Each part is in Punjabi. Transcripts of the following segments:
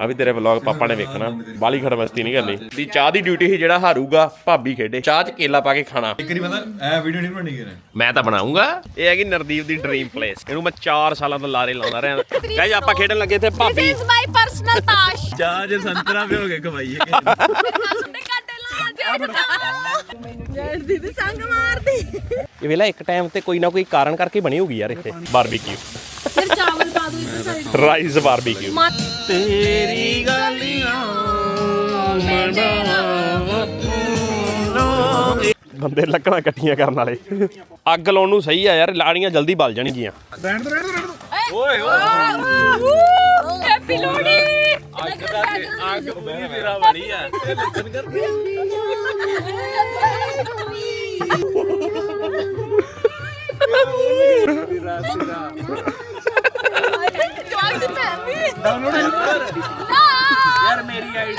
ਆ ਵੀ ਤੇਰੇ ਵਲੌਗ ਪਾਪਾ ਨੇ ਵੇਖਣਾ। ਬਾਲੀ ਖੜਮਸਤੀ ਨਹੀਂ ਕਰਨੀ। ਦੀ ਚਾਹ ਦੀ ਡਿਊਟੀ ਸੀ ਜਿਹੜਾ ਹਾਰੂਗਾ ਭਾਬੀ ਖੇਡੇ। ਚਾਹ 'ਚ ਕੇਲਾ ਪਾ ਕੇ ਖਾਣਾ। ਇੱਕ ਵਾਰੀ ਪਤਾ ਐ ਵੀਡੀਓ ਨਹੀਂ ਬਣਾਉਣੀ ਕਿਨੇ ਮੈਂ ਤਾਂ ਬਣਾਉਂਗਾ। ਇਹ ਹੈਗੀ ਨਰਦੀਪ ਦੀ ਡ੍ਰੀਮ ਪਲੇਸ ਇਹਨੂੰ ਮੈਂ 4 ਸਾਲਾਂ ਤੋਂ ਲਾਰੇ ਲਾਉਂਦਾ ਰਿਹਾ। ਗਾਇਜ਼ ਆਪਾਂ ਖੇਡਣ ਲੱਗੇ ਤੇ ਭਾਬੀ। This is my personal tash. ਚਾਹ ਜੇ ਸੰਤਰਾ ਪਿਓ ਕੇ ਖਵਾਈਏ ਦੇ ਕਾਟੇ ਲਾ ਜੜ ਦੀਦੀ ਸੰਗ ਮਾਰਦੀ। ਇਹ ਵੇਲਾ ਇੱਕ ਟਾਈਮ ਤੇ ਕੋਈ ਨਾ ਕੋਈ ਕਾਰਨ ਕਰਕੇ ਬਣੀ ਹੋਗੀ ਯਾਰ ਇੱਥੇ। ਬਾਰਬੀਕਿਊ ਫਿਰ ਚਾਵਲ ਪਾ ਦੋ ਇਸ ਸਾਈਡ ਰਾਈਸ ਬਾਰਬੀਕਿਊ ਤੇਰੀ ਗਲੀਆਂ ਬੰਦੇ ਲੱਕੜਾਂ ਇਕੱਠੀਆਂ ਕਰਨ ਵਾਲੇ। ਅੱਗ ਲਾਉਣ ਨੂੰ ਸਹੀ ਆ ਯਾਰ ਲਾੜੀਆਂ ਜਲਦੀ ਬਲ ਜਾਣਗੀਆਂ। ਰਹਿਣ ਦੋ ਰਹਿਣ ਦੋ ਰਹਿਣ ਦੋ ਓਏ ਹੈਪੀ ਲੋਹੜੀ। ਅੱਗ ਦਾ ਅੱਗ ਮੇਰਾ ਬੜੀ ਆ। ਯਾਰ ਮੇਰੀ ਆਈਡੀ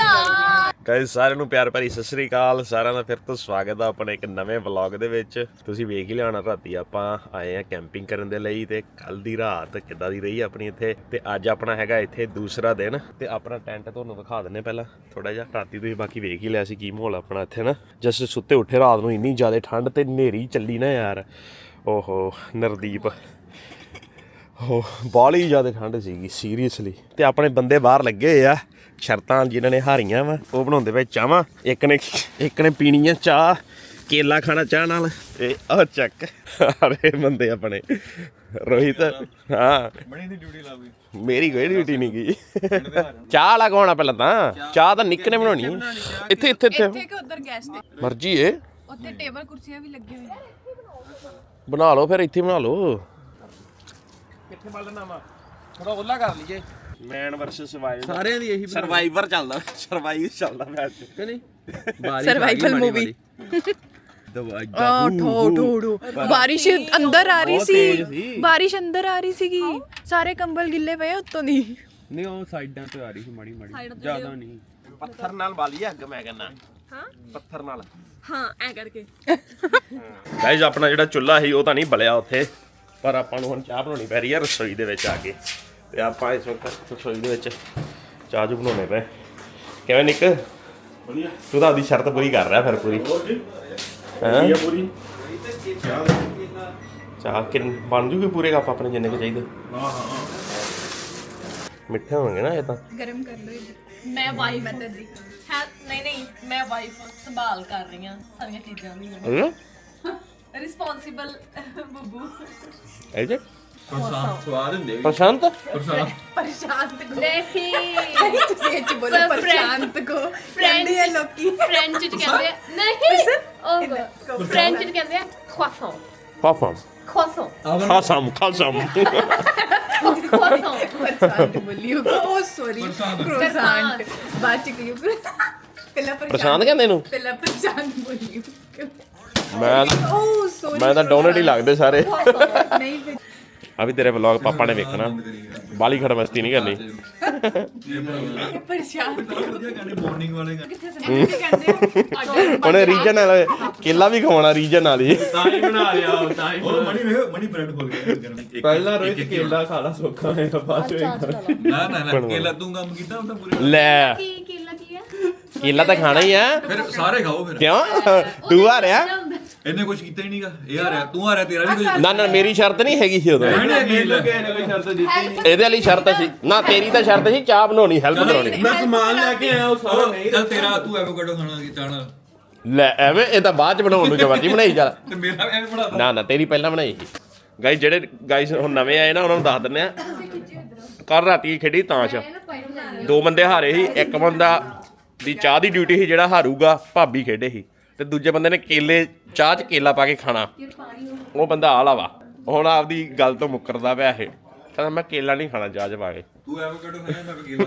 ਗਾਇਸ ਸਾਰਿਆਂ ਨੂੰ ਪਿਆਰ ਭਰੀ ਸਤਿ ਸ੍ਰੀ ਅਕਾਲ। ਸਾਰਿਆਂ ਦਾ ਫਿਰ ਤੋਂ ਸਵਾਗਤ ਆ ਆਪਣੇ ਇੱਕ ਨਵੇਂ ਵਲੌਗ ਦੇ ਵਿੱਚ। ਤੁਸੀਂ ਵੇਖ ਹੀ ਲਿਆਣਾ ਰਾਤੀ ਆਪਾਂ ਆਏ ਆ ਕੈਂਪਿੰਗ ਕਰਨ ਦੇ ਲਈ ਤੇ ਕੱਲ ਦੀ ਰਾਤ ਕਿੱਦਾਂ ਦੀ ਰਹੀ ਆਪਣੀ ਇੱਥੇ? ਤੇ ਅੱਜ ਆਪਣਾ ਹੈਗਾ ਇੱਥੇ ਦੂਸਰਾ ਦਿਨ। ਤੇ ਆਪਣਾ ਟੈਂਟ ਤੁਹਾਨੂੰ ਦਿਖਾ ਦਿੰਨੇ ਪਹਿਲਾਂ। ਥੋੜਾ ਜਿਹਾ ਰਾਤੀ ਤੁਸੀਂ ਬਾਕੀ ਵੇਖ ਹੀ ਲਿਆ ਸੀ ਕੀ ਮਾਹੌਲ ਆਪਣਾ ਇੱਥੇ ਨਾ। ਜਸ ਸੁੱਤੇ ਉੱਠੇ ਰਾਤ ਨੂੰ ਇੰਨੀ ਜ਼ਿਆਦਾ ਠੰਡ ਤੇ ਹਨੇਰੀ ਚੱਲੀ ਨਾ ਯਾਰ। ਓਹੋ ਨਰਦੀਪ। ਹੋ ਬਾਲੀ ਜ਼ਿਆਦਾ ਠੰਡ ਸੀਗੀ ਸੀਰੀਅਸਲੀ ਤੇ ਆਪਣੇ ਬੰਦੇ ਬਾਹਰ ਲੱਗੇ ਹੋਏ ਆ ਸ਼ਰਤਾਂ ਜਿਨ੍ਹਾਂ ਨੇ ਹਾਰੀਆਂ ਵਾ ਉਹ ਬਣਾਉਂਦੇ ਪਏ ਚਾਹਾਂ ਇੱਕ ਨੇ ਇੱਕ ਨੇ ਪੀਣੀ ਆ ਚਾਹ ਕੇਲਾ ਖਾਣਾ ਚਾਹ ਨਾਲ। ਤੇ ਉਹ ਚੱਕ ਅਰੇ ਬੰਦੇ ਆਪਣੇ। ਰੋਹਿਤ ਹਾਂ। ਬਣੀ ਦੀ ਡਿਊਟੀ ਲਾ ਮੇਰੀ ਕੋਈ ਡਿਊਟੀ ਨਹੀਂ ਗਈ ਚਾਹ ਲਗਾਉਣਾ ਪਹਿਲਾਂ ਤਾਂ? ਚਾਹ ਤਾਂ ਨਿੱਕ ਨੇ ਬਣਾਉਣੀ। ਇੱਥੇ ਇੱਥੇ ਇੱਥੇ। ਇੱਥੇ ਕਿ ਉਧਰ ਗੈਸ ਤੇ ਮਰਜ਼ੀ ਏ। ਉੱਥੇ ਟੇਬਲ ਕੁਰਸੀਆਂ ਵੀ ਲੱਗੇ ਹੋਏ ਆ ਬਣਾ ਲਓ ਫਿਰ ਇੱਥੇ ਬਣਾ ਲਓ। ਕਿੱਥੇ ਬਲਣਾ ਵਾ? ਥੋੜਾ ਉੱਲਾ ਕਰ ਲਈਏ। ਮੈਨ ਵਰਸਸ ਸਰਵਾਈਵਰ ਸਾਰਿਆਂ ਦੀ ਇਹੀ ਸਰਵਾਈਵਰ ਚੱਲਦਾ ਸਰਵਾਈਵ ਚੱਲਦਾ ਮੈਚ ਕਿ ਨਹੀਂ? ਬਾਰਿਸ਼ Survival movie। ਦਵਾਈ ਆ ਠੋ ਠੋ ਠੋ ਬਾਰਿਸ਼ ਅੰਦਰ ਆ ਰਹੀ ਸੀ। ਬਾਰਿਸ਼ ਅੰਦਰ ਆ ਰਹੀ ਸੀਗੀ। ਸਾਰੇ ਕੰਬਲ ਗਿੱਲੇ ਪਏ ਉੱਤੋਂ ਦੀ। ਨਹੀਂ ਉਹ ਸਾਈਡਾਂ ਤੇ ਆ ਰਹੀ ਸੀ ਮਾੜੀ ਮਾੜੀ। ਜ਼ਿਆਦਾ ਨਹੀਂ। ਪੱਥਰ ਨਾਲ ਬਾਲੀ ਅੱਗ ਮੈਂ ਕਹਿੰਦਾ। ਹਾਂ? ਪੱਥਰ ਨਾਲ। ਹਾਂ ਐ ਕਰਕੇ। ਗਾਇਜ਼ ਆਪਣਾ ਜਿਹੜਾ ਚੁੱਲ੍ਹਾ ਸੀ ਉਹ ਤਾਂ ਨਹੀਂ ਬਲਿਆ ਉੱਥੇ। ਪਰ ਆਪਾਂ ਨੂੰ ਹੁਣ ਚਾਹ ਬਣਾਉਣੀ ਪੈ ਰਹੀ ਹੈ ਰਸੋਈ ਦੇ ਵਿੱਚ ਆ ਕੇ। ਤੇ ਆਪਾਂ ਇਸ ਵਕਤ ਰਸੋਈ ਦੇ ਵਿੱਚ ਚਾਹ ਜੂ ਬਣਾਉਣੇ ਪਏ। ਕਿਵੇਂ ਨਿੱਕ? ਵਧੀਆ। ਤੂੰ ਤਾਂ ਆਪਦੀ ਸ਼ਰਤ ਪੂਰੀ ਕਰ ਰਿਹਾ ਫਿਰ ਪੂਰੀ। ਹਾਂ? ਪੂਰੀ। ਚਾਹ ਕਿੰਨ ਬਣ ਜੂਗੀ ਪੂਰੇ ਕੱਪ ਆਪਣੇ ਜਿੰਨੇ ਕੁ ਚਾਹੀਦੇ? ਹਾਂ ਹਾਂ ਮਿੱਠੇ ਹੋਣਗੇ ਨਾ ਇਹ ਤਾਂ। ਗਰਮ ਕਰ ਲਓ ਮੈਂ ਵਾਈਫ ਹੈ। ਨਹੀਂ ਨਹੀਂ ਮੈਂ ਵਾਈਫ ਸੰਭਾਲ ਕਰ ਰਹੀ ਹਾਂ ਸਾਰੀਆਂ ਚੀਜ਼ਾਂ ਦੀ। ਹੂੰ? ਰਿਸਪੌਂਸਿਬਲ ਬੱਬੂ ਇਹ ਜੇ ਸਵਾਦ ਹੁੰਦੇ ਵੀ ਪ੍ਰਸ਼ਾਂਤ ਪ੍ਰਸ਼ਾਂਤ ਕੋ ਨਹੀਂ ਤੁਸੀਂ ਇਹ ਚ ਬੋਲੋ ਪ੍ਰਸ਼ਾਂਤ ਕੋ ਕਹਿੰਦੇ ਆ ਲੋਕੀ ਫ੍ਰੈਂਚ ਚ ਕਹਿੰਦੇ ਆ ਨਹੀਂ ਉਹ ਫ੍ਰੈਂਚ ਚ ਕਹਿੰਦੇ ਆ croissant. ਪਾਪਾ croissant. ਖਾਸਮ ਖਾਸਮ croissant. ਪ੍ਰਸ਼ਾਂਤ ਬੋਲਿਓ ਓ ਸੌਰੀ ਪ੍ਰਸ਼ਾਂਤ ਬਾਅਦ ਚ ਕਿਉਂ ਪਹਿਲਾਂ ਪ੍ਰਸ਼ਾਂਤ ਕਹਿੰਦੇ ਇਹਨੂੰ ਪਹਿਲਾਂ ਪ੍ਰਸ਼ਾਂਤ ਬੋਲਿਓ ਮੈਂ ਓ ਸੌਰੀ ਮੈਂ ਤਾਂ ਡੋਨਟ ਹੀ ਲੱਗਦੇ ਸਾਰੇ। ਨਹੀਂ ਫਿਰ। ਆ ਵੀ ਤੇਰੇ ਵਲੌਗ ਪਾਪਾ ਨੇ ਵੇਖਣਾ। ਬਾਲੀ ਖੜਮਸਤੀ ਨਹੀਂ ਕਰਨੀ। ਮਾਰਨਿੰਗ ਵਾਲੇ ਕਹਿੰਦੇ। ਉਹਨੇ ਰੀਜਨ ਨਾਲ ਕੇਲਾ ਵੀ ਖਵਾਉਣਾ ਰੀਜਨ ਨਾਲ ਹੀ ਤਾਂ ਹੀ ਬਣਾ ਲਿਆ ਉਹ ਤਾਂ ਹੀ ਉਹ ਮਣੀ ਵੇਖੋ ਮਣੀ ਬ੍ਰੈਡ ਖੋਲ ਗਿਆ ਗਰਮ ਇੱਕ- ਪਹਿਲਾਂ ਇੱਕ- ਰੋਹਿਤ ਇੱਕ- ਕੇਲਾ ਖਾਣਾ ਸੌਖਾ ਹੈ ਬਾਅਦ ਵਿੱਚ। ਨਾ ਨਾ ਨਾ ਕੇਲਾ ਤੂੰ ਕੰਮ ਕੀਤਾ ਉਹ ਤਾਂ ਪੂਰੇ ਲੈ। ਕੀ ਕੀ ਕੇਲਾ ਤਾਂ ਖਾਣਾ ਹੀ ਆ। ਫਿਰ ਸਾਰੇ ਖਾਓ ਫਿਰ। ਕਿਉਂ? ਤੂੰ ਆ ਰਿਹਾ? ਇਹਨੇ ਕੁਝ ਕੀਤਾ ਹੀ ਨਹੀਂਗਾ ਇਹ ਆ ਰਿਹਾ। ਤੂੰ ਆ ਰਿਹਾ ਤੇਰਾ ਵੀ ਕੁਝ ਨਾ ਨਾ ਮੇਰੀ ਸ਼ਰਤ ਨਹੀਂ ਹੈਗੀ ਸੀ ਉਦੋਂ। ਨਹੀਂ ਨਹੀਂ ਮੈਨੂੰ ਕਿਸੇ ਨੇ ਕੋਈ ਸ਼ਰਤ ਦਿੱਤੀ ਨਹੀਂ। ਇਹਦੇ ਵਾਲੀ ਸ਼ਰਤ ਸੀ। ਨਾ ਤੇਰੀ ਤਾਂ ਸ਼ਰਤ ਸੀ ਚਾਹ ਬਣਾਉਣੀ ਹੈਲਪ ਕਰਾਉਣੀ ਮੈਂ ਸਮਾਨ ਲੈ ਕੇ ਆਇਆ ਉਹ ਸਾਰਾ ਨਹੀਂ ਚੱਲ ਤੇਰਾ ਤੂੰ ਐਵੋਕਾਡੋ ਖਾਣਾ ਕੀ ਚਾਹਣਾ ਲੈ ਐਵੇਂ ਇਹ ਤਾਂ ਬਾਅਦ ਚ ਬਣਾਉਣ ਨੂੰ ਜਵਾਜੀ ਬਣਾਈ ਚੱਲ। ਤੇ ਮੇਰਾ ਵੀ ਐਵੇਂ ਬਣਾ ਨਾ ਨਾ ਤੇਰੀ ਪਹਿਲਾਂ ਬਣਾਈ ਸੀ। ਗਾਈ ਜਿਹੜੇ ਗਾਈਸ ਹੁਣ ਨਵੇਂ ਆਏ ਨਾ ਉਹਨਾਂ ਨੂੰ ਦੱਸ ਦਿੰਨੇ ਆ। ਕੱਲ ਰਾਤੀ ਖੇਡੀ ਤਾਂ ਚ ਦੋ ਬੰਦੇ ਹਾਰੇ ਸੀ ਇੱਕ ਬੰਦਾ ਦੀ ਚਾਹ ਦੀ ਡਿਊਟੀ ਸੀ ਜਿਹੜਾ ਹਾਰੂਗਾ ਭਾਬੀ ਖੇਡੇ ਸੀ। ਤੇ ਦੂਜੇ ਬੰਦੇ ਨੇ ਕੇਲੇ ਚਾਹ 'ਚ ਕੇਲਾ ਪਾ ਕੇ ਖਾਣਾ। ਉਹ ਬੰਦਾ ਆਲਾ ਵਾ ਹੁਣ ਆਪਦੀ ਗੱਲ ਤੋਂ ਮੁੱਕਰਦਾ ਪਿਆ ਇਹ। ਕਹਿੰਦਾ ਮੈਂ ਕੇਲਾ ਨਹੀਂ ਖਾਣਾ ਚਾਹ 'ਚ ਪਾ ਕੇ। ਤੂੰ ਐਵੋਕਾਡੋ ਖਾਣਾ ਮੈਂ ਕੇਲਾ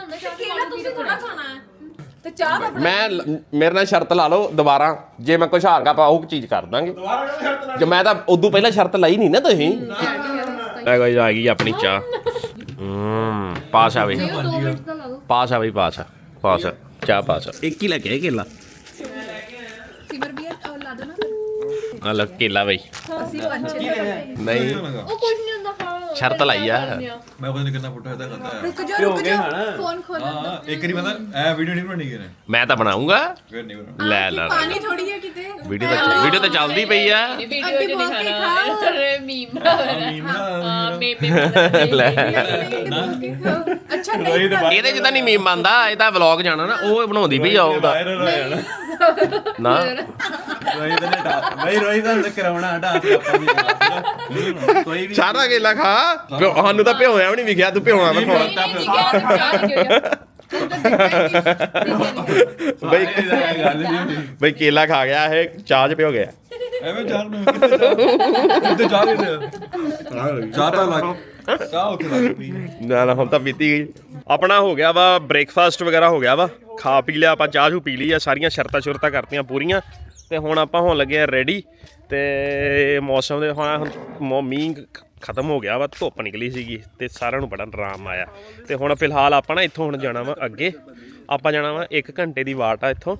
ਹੁੰਦਾ ਚਾਹ ਕੇਲਾ ਤੁਸੀਂ ਥੋੜਾ ਖਾਣਾ? ਹੈ ਤੇ ਚਾਹ ਦਾ ਮੈਂ ਮੇਰੇ ਨਾਲ ਸ਼ਰਤ ਲਾ ਲਓ ਦੁਬਾਰਾ। ਜੇ ਮੈਂ ਕੁਛ ਹਾਰ ਗਾ ਪਾ ਉਹ ਚੀਜ਼ ਕਰ ਦਾਂਗੇ। ਜੇ ਮੈਂ ਤਾਂ ਉਦੋਂ ਪਹਿਲਾਂ ਸ਼ਰਤ ਲਾਈ ਨਹੀਂ ਨਾ ਤੁਸੀਂ। ਲੈ ਗਾਇਸ ਆ ਗਈ ਆਪਣੀ ਚਾਹ। ਹੂੰ ਪਾਸ ਆ ਬਈ ਉਹ 2 ਮਿੰਟ ਦਾ ਲਾ ਦੋ। ਪਾਸ ਆ ਬਈ ਪਾਸ ਆ ਪਾਸ ਆ ਚਾਹ ਪਾਸ। ਆ ਇੱਕ ਹੀ ਲੈ ਕੇ ਆਏ ਕੇਲਾ? ਸਿਮਰ ਵੀ ਆ ਲਾ ਦੋ ਨਾ। ਆ ਲੈ ਕੇਲਾ ਬਈ। ਅਸੀਂ ਪੰਜ ਨਹੀਂ। ਉਹ ਕੁਝ ਸ਼ਰਤ ਲਾਈ ਆ। ਮੈਂ ਪਤਾ ਨਹੀਂ ਕਿੰਨਾ ਫੋਟੋ ਇਹਦਾ ਕਰਦਾ ਰੁਕ ਜਾ ਰੁਕ ਜਾ। ਫੋਨ ਖੋਲ ਹਾਂ ਇੱਕ ਵਾਰੀ ਬੰਦਾ ਐ ਵੀਡੀਓ ਨਹੀਂ ਬਣਨੀ ਕਿਨੇ ਮੈਂ ਤਾਂ ਬਣਾਉਂਗਾ। ਫਿਰ ਨਹੀਂ ਬਣਾਉਣਾ। ਲੈ ਲੈ ਪਾਣੀ ਥੋੜੀ ਹੈ ਕਿਤੇ? ਵੀਡੀਓ ਤਾਂ ਵੀਡੀਓ ਤਾਂ ਚੱਲਦੀ ਪਈ ਆ। ਵੀਡੀਓ ਅੱਗੇ ਚ ਬਹੁਤ ਨਹੀਂ ਹੀ ਖਾਣਾ ਖਾਓ। ਅਰੇ ਮੀਮ ਹਾਂ ਮੇਮੇ ਅੱਛਾ ਨਹੀਂ ਇਹਦੇ ਤਾਂ ਨਹੀਂ ਮੀਮ ਬੰਦਾ ਇਹ ਤਾਂ ਵਲੌਗ ਜਾਣਾ ਨਾ ਉਹ ਬਣਾਉਂਦੀ ਪਈ ਆ ਉਹਦਾ ਨਾ? ਰੋਈ ਤਾਂ ਨਹੀਂ ਡਾ ਬਈ ਰੋਈ ਤਾਂ ਕਰਾਉਣਾ ਡਾ ਆਪਾਂ ਵੀ ਕੋਈ ਵੀ ਸਾਰਾ ਕੇਲਾ ਖਾ। ਪਿਓ- ਸਾਨੂੰ ਤਾਂ ਭਿਓਇਆ ਵੀ ਨਹੀਂ ਵਿਖਿਆ ਤੂੰ ਭਿਉਣਾ ਮੈਂ ਨਹੀਂ ਨਹੀਂ ਗਿਆ ਗਿਆ ਬਈ ਗੱਲ ਨਹੀਂ ਬਈ ਕੇਲਾ ਖਾ ਗਿਆ ਇਹ ਚਾਹ ਚ ਭਿਓ ਗਿਆ। ਐਵੇਂ ਚਾਹ ਨੂੰ ਕਿੱਥੇ ਚਾਹ ਕਿੱਥੇ ਚਾਹ ਦੇ ਦੇ ਚਾਹ ਤਾਂ ਲੱਗ ਚਾਹ ਨਾ ਨਾ, ਹੁਣ ਤਾਂ ਪੀਤੀ ਗਈ। ਆਪਣਾ ਹੋ ਗਿਆ ਵਾ ਬ੍ਰੇਕਫਾਸਟ ਵਗੈਰਾ ਹੋ ਗਿਆ ਵਾ। ਖਾ ਪੀ ਲਿਆ ਆਪਾਂ, ਚਾਹ ਚੂ ਪੀ ਲਈ ਆ, ਸਾਰੀਆਂ ਸ਼ਰਤਾਂ ਸ਼ੁਰਤਾਂ ਕਰਤੀਆਂ ਪੂਰੀਆਂ। ਤੇ ਹੁਣ ਆਪਾਂ ਹੋਣ ਲੱਗੇ ਆ ਰੈਡੀ ਤੇ ਮੌਸਮ ਦੇ ਹੁਣ ਮੀਂਹ ਖਤਮ ਹੋ ਗਿਆ ਵਾ, ਧੁੱਪ ਨਿਕਲੀ ਸੀਗੀ ਤੇ ਸਾਰਿਆਂ ਨੂੰ ਬੜਾ ਆਰਾਮ ਆਇਆ। ਤੇ ਹੁਣ ਫਿਲਹਾਲ ਆਪਾਂ ਨਾ ਇੱਥੋਂ ਹੁਣ ਜਾਣਾ ਵਾ ਅੱਗੇ। ਆਪਾਂ ਜਾਣਾ ਵਾ 1 ਘੰਟੇ ਦੀ ਵਾਟ ਆ ਇੱਥੋਂ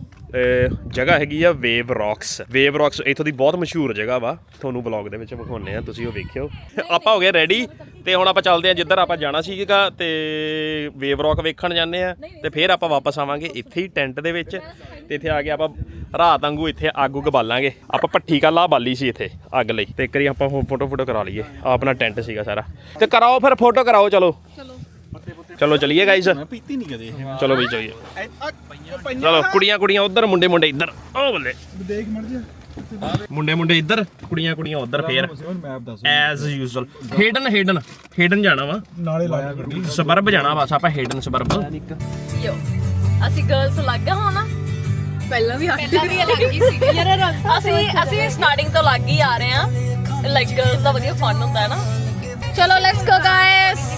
ਜਗ੍ਹਾ ਹੈਗੀ ਆ ਵੇਵ ਰੌਕਸ ਵੇਵ ਰੌਕਸ ਇੱਥੋਂ ਦੀ ਬਹੁਤ ਮਸ਼ਹੂਰ ਜਗ੍ਹਾ ਵਾ, ਤੁਹਾਨੂੰ ਵਲੌਗ ਦੇ ਵਿੱਚ ਵਿਖਾਉਨੇ ਆ, ਤੁਸੀਂ ਉਹ ਵੇਖਿਓ। ਆਪਾਂ ਹੋ ਗਏ ਰੈਡੀ ਤੇ ਹੁਣ ਆਪਾਂ ਚੱਲਦੇ ਆ ਜਿੱਧਰ ਆਪਾਂ ਜਾਣਾ ਸੀਗਾ, ਤੇ ਵੇਵ ਰੌਕ ਵੇਖਣ ਜਾਂਦੇ ਆ, ਤੇ ਫਿਰ ਆਪਾਂ ਵਾਪਸ ਆਵਾਂਗੇ ਇੱਥੇ ਹੀ ਟੈਂਟ ਦੇ ਵਿੱਚ, ਤੇ ਇੱਥੇ ਆ ਕੇ ਆਪਾਂ ਰਾਤ ਵਾਂਗੂ ਇੱਥੇ ਅੱਗ ਉੱਗ ਬਾਲਾਂਗੇ। ਆਪਾਂ ਭੱਠੀ ਕੱਲਾ ਬਾਲੀ ਸੀ ਇੱਥੇ, ਅੱਗ ਲਈ। ਤੇ ਇੱਕ ਵਾਰੀ ਆਪਾਂ ਹੁਣ ਫੋਟੋ ਫੋਟੋ ਕਰਾ ਲਈਏ ਆਪਣਾ ਟੈਂਟ ਸੀਗਾ ਸਾਰਾ। ਤੇ ਕਰਾਓ ਫਿਰ ਫੋਟੋ ਕਰਾਓ, ਚਲੋ। ਚਲੋ। ਚਲਿਏ ਗਾਈਸ ਮੈਂ ਪੀਤੀ ਨਹੀਂ ਕਦੇ। ਇਹ ਚਲੋ ਵੀ ਚਲਿਏ। ਚਲੋ ਕੁੜੀਆਂ ਕੁੜੀਆਂ ਉਧਰ ਮੁੰਡੇ ਮੁੰਡੇ ਇੱਧਰ। ਉਹ ਬੱਲੇ। ਦੇਖ ਮੜ ਜਾ। ਮੁੰਡੇ ਮੁੰਡੇ ਇੱਧਰ ਕੁੜੀਆਂ ਕੁੜੀਆਂ ਉਧਰ ਫੇਰ। ਮੈਪ ਦੱਸ as usual Hayden Hayden Hayden ਜਾਣਾ ਵਾ। ਨਾਲੇ ਲਾਇਆ ਗੱਡੀ ਸਬਰਬ ਜਾਣਾ ਬਸ ਆਪਾਂ ਹੇਡਨ ਸਬਰਬ ਯੋ ਅਸੀਂ ਗਰਲਸ ਲੱਗ ਗਏ ਹੋਣਾ। ਪਹਿਲਾਂ ਵੀ ਹੱਟ ਪਹਿਲਾਂ ਵੀ ਲੱਗ ਗਈ ਸੀ ਯਾਰ ਅਸੀਂ ਅਸੀਂ ਸਟਾਰਟਿੰਗ ਤੋਂ ਲੱਗ ਹੀ ਆ ਰਹੇ ਆ ਲਾਈਕ ਗਰਲਸ ਦਾ ਵਧੀਆ ਫਨ ਹੁੰਦਾ ਹੈ ਨਾ। ਚਲੋ ਲੈਟਸ ਗੋ ਗਾਇਸ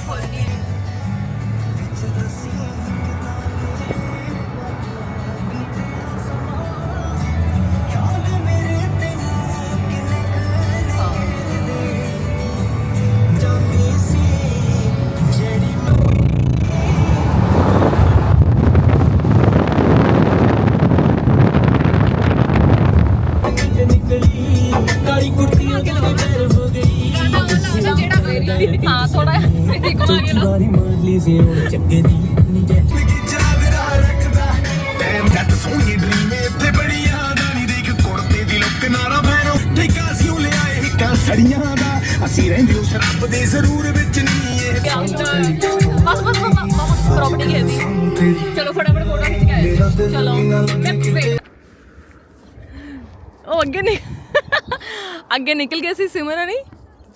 ਨਿਕਲ ਗਏ ਸੀ ਸਿਮਰਨ ਨਹੀਂ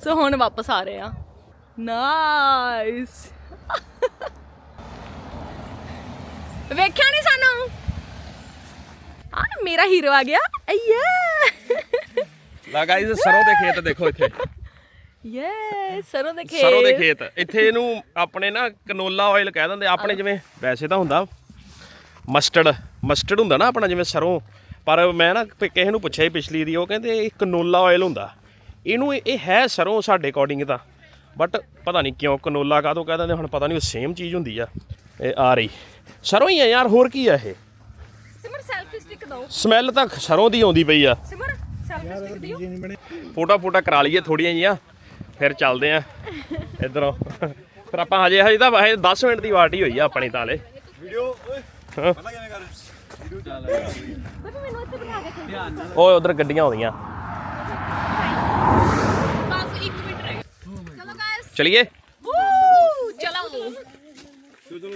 ਸੋ ਹੁਣ ਵਾਪਸ ਆ ਰਹੇ ਆ। ਨਾਈਸ ਵੇਖਿਆ ਨਹੀਂ ਸਾਨੂੰ? ਆ ਮੇਰਾ ਹੀਰੋ ਆ ਗਿਆ। ਅਈਆ ਲਾ ਗਾਈਸ ਸਰੋਂ ਦੇ ਖੇਤ ਦੇਖੋ ਇੱਥੇ। ਯੇ ਸਰੋਂ ਦੇ ਖੇਤ। ਸਰੋਂ ਦੇ ਖੇਤ। ਇੱਥੇ ਇਹਨੂੰ ਆਪਣੇ ਨਾ ਕਨੋਲਾ ਆਇਲ ਕਹਿ ਦਿੰਦੇ ਆਪਣੇ ਜਿਵੇਂ ਵੈਸੇ ਤਾਂ ਹੁੰਦਾ ਮਸਟਰਡ ਮਸਟਰਡ ਹੁੰਦਾ ਨਾ ਆਪਣਾ ਜਿਵੇਂ ਸਰੋਂ। ਪਰ ਮੈਂ ਨਾ ਪ- ਕਿਸੇ ਨੂੰ ਪੁੱਛਿਆ ਸੀ ਪਿਛਲੀ ਦੀ ਉਹ ਕਹਿੰਦੇ ਇਹ ਕਨੋਲਾ ਆਇਲ ਹੁੰਦਾ। ਇਹਨੂੰ ਇਹ ਇਹ ਹੈ ਸਰੋਂ ਸਾਡੇ ਅਕੋਰਡਿੰਗ ਤਾਂ ਬਟ ਪਤਾ ਨਹੀਂ ਕਿਉਂ ਕਨੋਲਾ ਕਾਹਤੋਂ ਕਹਿ ਦਿੰਦੇ ਹੁਣ ਪਤਾ ਨਹੀਂ ਉਹ ਸੇਮ ਚੀਜ਼ ਹੁੰਦੀ ਆ ਇਹ ਆ ਰਹੀ। ਸਰੋਂ ਹੀ ਆ ਯਾਰ ਹੋਰ ਕੀ ਆ ਇਹ? ਸਿਮਰ ਸੈਲਫੀ ਸਟਿਕ ਦੋ ਸਮੈਲ ਤਾਂ ਸਰੋਂ ਦੀ ਆਉਂਦੀ ਪਈ ਆ। ਸਿਮਰ ਸੈਲਫੀ ਸਟਿਕ ਦਿਓ। ਫੋਟੋ ਫੋਟਾ ਕਰਾ ਲਈਏ ਥੋੜੀਆਂ ਜੀਆਂ ਫਿਰ ਚੱਲਦੇ ਆ ਇਧਰੋਂ। ਫਿਰ ਆਪਾਂ ਹਜੇ ਹਜੇ ਤਾਂ ਹਜੇ 10 ਮਿੰਟ ਦੀ ਵਾਟ ਹੀ ਹੋਈ ਆ ਆਪਣੀ ਤਾਲੇ ਵੀਡੀਓ ਓਏ ਪਹਿਲਾਂ ਕਿਵੇਂ ਕਰ ਵੀਡੀਓ ਚੱਲ ਓਏ ਉਧਰ ਗੱਡੀਆਂ ਆਉਂਦੀਆਂ ਬਸ 1 ਮਿੰਟ ਰਹਿ ਚਲੋ ਗਾਇਸ ਚਲਿਏ। ਚਲੋ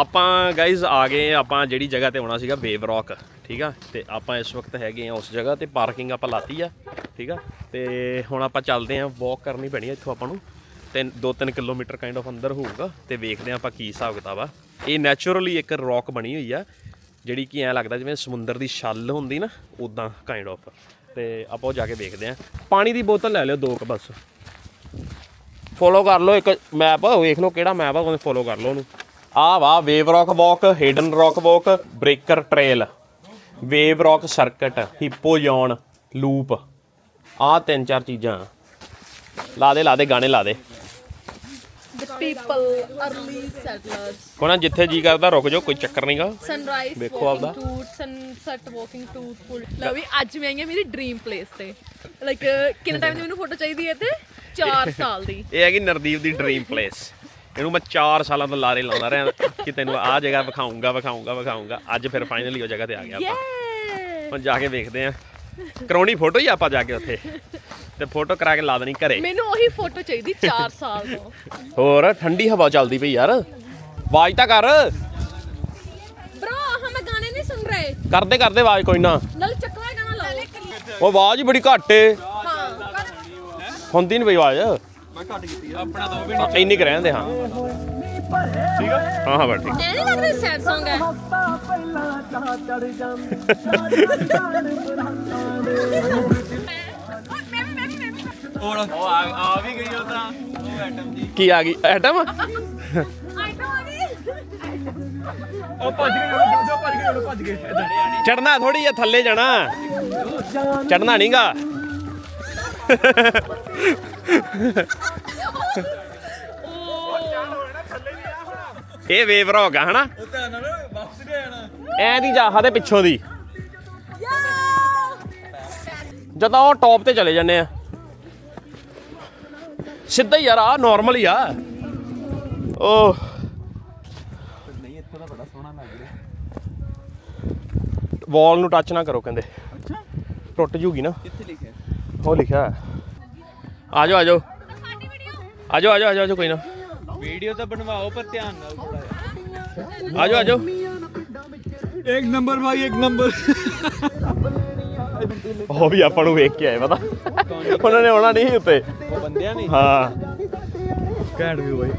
ਆਪਾਂ ਗਾਇਜ਼ ਆ ਗਏ ਆਪਾਂ ਜਿਹੜੀ ਜਗ੍ਹਾ ਤੇ ਆਉਣਾ ਸੀਗਾ ਵੇਵ ਰੌਕ ਠੀਕ ਆ? ਤੇ ਆਪਾਂ ਇਸ ਵਕਤ ਹੈਗੇ ਆ ਉਸ ਜਗ੍ਹਾ ਤੇ ਪਾਰਕਿੰਗ ਆਪਾਂ ਲਾਤੀ ਆ ਠੀਕ ਆ? ਤੇ ਹੁਣ ਆਪਾਂ ਚੱਲਦੇ ਆ ਵਾਕ ਕਰਨੀ ਪੈਣੀ ਆ ਇੱਥੋਂ ਆਪਾਂ ਨੂੰ। ਤੇ 2-3 ਕਿਲੋਮੀਟਰ ਕਾਈਂਡ ਆਫ ਅੰਦਰ ਹੋਊਗਾ ਤੇ ਵੇਖਦੇ ਆ ਆਪਾਂ ਕੀ ਹਿਸਾਬ ਕਿਤਾਬ ਆ। ਇਹ ਨੈਚੁਰਲੀ ਇੱਕ ਰੌਕ ਬਣੀ ਹੋਈ ਆ ਜਿਹੜੀ ਕਿ ਐ ਲੱਗਦਾ ਜਿਵੇਂ ਸਮੁੰਦਰ ਦੀ ਛੱਲ ਹੁੰਦੀ ਨਾ ਉਦਾਂ ਕਾਈਂਡ ਆਫ ਤੇ ਆਪਾਂ ਉਹ ਜਾ ਕੇ ਵੇਖਦੇ ਆ। ਪਾਣੀ ਦੀ ਬੋਤਲ ਲੈ ਲਿਓ ਦੋ ਕੁ ਬਸ। ਫੋਲੋ ਕਰ ਲਓ ਇੱਕ ਮੈਪ ਵੇਖ ਲਓ ਕਿਹੜਾ ਮੈਪ ਆ ਉਹਨੇ ਫੋਲੋ ਕਰ ਲਓ ਉਹਨੂੰ। ਆ ਵਾ wave rock walk hidden rock walk breaker trail wave rock circuit hippo yawn loop ਆ ਤਿੰਨ ਚਾਰ ਚੀਜ਼ਾਂ। ਲਾ ਦੇ ਲਾ ਦੇ, ਗਾਣੇ ਲਾ ਦੇ। Settlers. ਕੋਣਾ ਜਿੱਥੇ ਜੀ ਕਰਦਾ ਰੁਕ ਜਾਓ ਕੋਈ ਚੱਕਰ ਨਹੀਂਗਾ sunrise ਵੇਖੋ ਆਪਦਾ। to sunset walking to full ਲਓ ਵੀ ਅੱਜ ਮੈਂ ਆਈ ਹਾਂ ਮੇਰੀ ਡ੍ਰੀਮ ਪਲੇਸ ਤੇ। ਲਾਈਕ ਕਿੰਨੇ ਟਾਈਮ ਦੀ ਮੈਨੂੰ ਫੋਟੋ ਚਾਹੀਦੀ ਹੈ ਤੇ? 4 ਸਾਲ ਦੀ। ਇਹ ਹੈਗੀ ਨਰਦੀਪ ਦੀ ਡ੍ਰੀਮ ਪਲੇਸ ਇਹਨੂੰ ਮੈਂ 4 ਸਾਲਾਂ ਤੋਂ ਲਾਰੇ ਲਾਉਂਦਾ ਰਿਹਾ। ਕਿ ਤੈਨੂੰ ਆਹ ਜਗ੍ਹਾ ਵਿਖਾਉਂਗਾ ਵਿਖਾਉਂਗਾ ਵਿਖਾਉਂਗਾ ਅੱਜ ਫਿਰ ਫਾਈਨਲੀ ਉਹ ਜਗ੍ਹਾ ਤੇ ਆ ਗਿਆ ਆਪਾਂ। ਹੁਣ ਜਾ ਕੇ ਵੇਖਦੇ ਆ ਕਰਾਉਣੀ ਫੋਟੋ ਹੀ ਆਪਾਂ ਜਾ ਕੇ ਉੱਥੇ। ਤੇ ਫੋਟੋ ਕਰਾ ਕੇ ਲਾ ਦੇਣੀ ਘਰੇ। ਮੈਨੂੰ ਉਹੀ ਫੋਟੋ ਚਾਹੀਦੀ 4 ਸਾਲ ਤੋਂ। ਹੋਰ ਠੰਡੀ ਹਵਾ ਚੱਲਦੀ ਪਈ ਯਾਰ। ਆਵਾਜ਼ ਤਾਂ ਕਰ। ਬ్రో ਹਮ ਗਾਣੇ ਨਹੀਂ ਸੁਣ ਰਹੇ। ਕਰਦੇ ਕਰਦੇ ਆਵਾਜ਼ ਕੋਈ ਨਾ। ਨਾਲ ਚੱਕਵਾ ਗਾਣਾ ਲਾਓ। ਉਹ ਆਵਾਜ਼ ਹੀ ਬੜੀ ਘੱਟ ਏ। ਹੁੰਦੀ ਨਹੀਂ ਪਈ ਆਵਾਜ਼। ਮੈਂ ਘੱਟ ਕੀਤੀ ਆ। ਆਪਣਾ ਦੋ ਵੀ ਹਾਂ, ਇੰਨੀ ਕੁ ਰਹਿੰਦੇ ਹਾਂ। ਠੀਕ ਆ? ਹਾਂ ਹਾਂ ਬਸ ਠੀਕ। ਇਹ ਨਹੀਂ ਲੱਗਦਾ ਸੈਡ Song ਹੈ। ਉਹ ਉਹ ਆ ਆ ਵੀ ਗਈ ਉਹ ਤਾਂ। ਉਹ ਐਟਮ ਜੀ ਕੀ ਆ ਗਈ। ਐਟਮ ਉਹ ਭੱਜ ਗਏ ਉਹ ਭੱਜ ਗਏ ਉਹ ਭੱਜ ਗਏ। ਇੱਧਰ ਚੜਨਾ ਥੋੜੀ ਜਿਹਾ ਥੱਲੇ ਜਾਣਾ। ਚੜਨਾ ਨਹੀਂਗਾ ਇਹ ਵੇਵ ਰੌਕ ਆ ਹਨਾ? ਉਹ ਤਾਂ ਨਾ ਵਾਪਸ ਨਹੀਂ ਆਣਾ। ਐ ਦੀ ਜਾ ਦੇ ਪਿੱਛੋਂ ਦੀ। ਜਦੋਂ ਉਹ ਟੌਪ ਤੇ ਚਲੇ ਜਾਂਦੇ ਆ। ਸਿੱਧਾ ਹੀ ਯਾਰ ਆ ਨਾਰਮਲ ਹੀ ਆ। ਉਹ ਨਹੀਂ ਇੱਥੋਂ ਦਾ ਬੜਾ ਸੋਹਣਾ ਲੱਗ ਰਿਹਾ ਵਾਲ ਨੂੰ ਟੱਚ ਨਾ ਕਰੋ ਕਹਿੰਦੇ। ਟੁੱਟ ਜੂਗੀ ਨਾ। ਕਿੱਥੇ ਲਿਖਿਆ? ਉਹ ਲਿਖਿਆ ਹੈ। ਆ ਜਾਓ ਆ ਜਾਓ ਆ ਜਾਓ ਆ ਜਾਓ ਆ ਜਾਓ ਕੋਈ ਨਾ। ਵੀਡੀਓ ਤਾਂ ਬਣਵਾਓ ਪਰ ਧਿਆਨ ਨਾਲ ਥੋੜਾ ਆ ਜਾਓ ਆ ਜਾਓ ਇੱਕ ਨੰਬਰ ਭਾਈ ਇੱਕ ਨੰਬਰ। ਉਹ ਵੀ ਆਪਾਂ ਨੂੰ ਵੇਖ ਕੇ ਆਏ ਪਤਾ। ਉਹਨਾਂ ਨੇ ਆਉਣਾ ਨਹੀਂ ਸੀ ਉੱਤੇ। ਉਹ ਬੰਦਿਆਂ ਨੇ। ਹਾਂ। ਘੈਂਟ ਵੀ ਬਾਈ।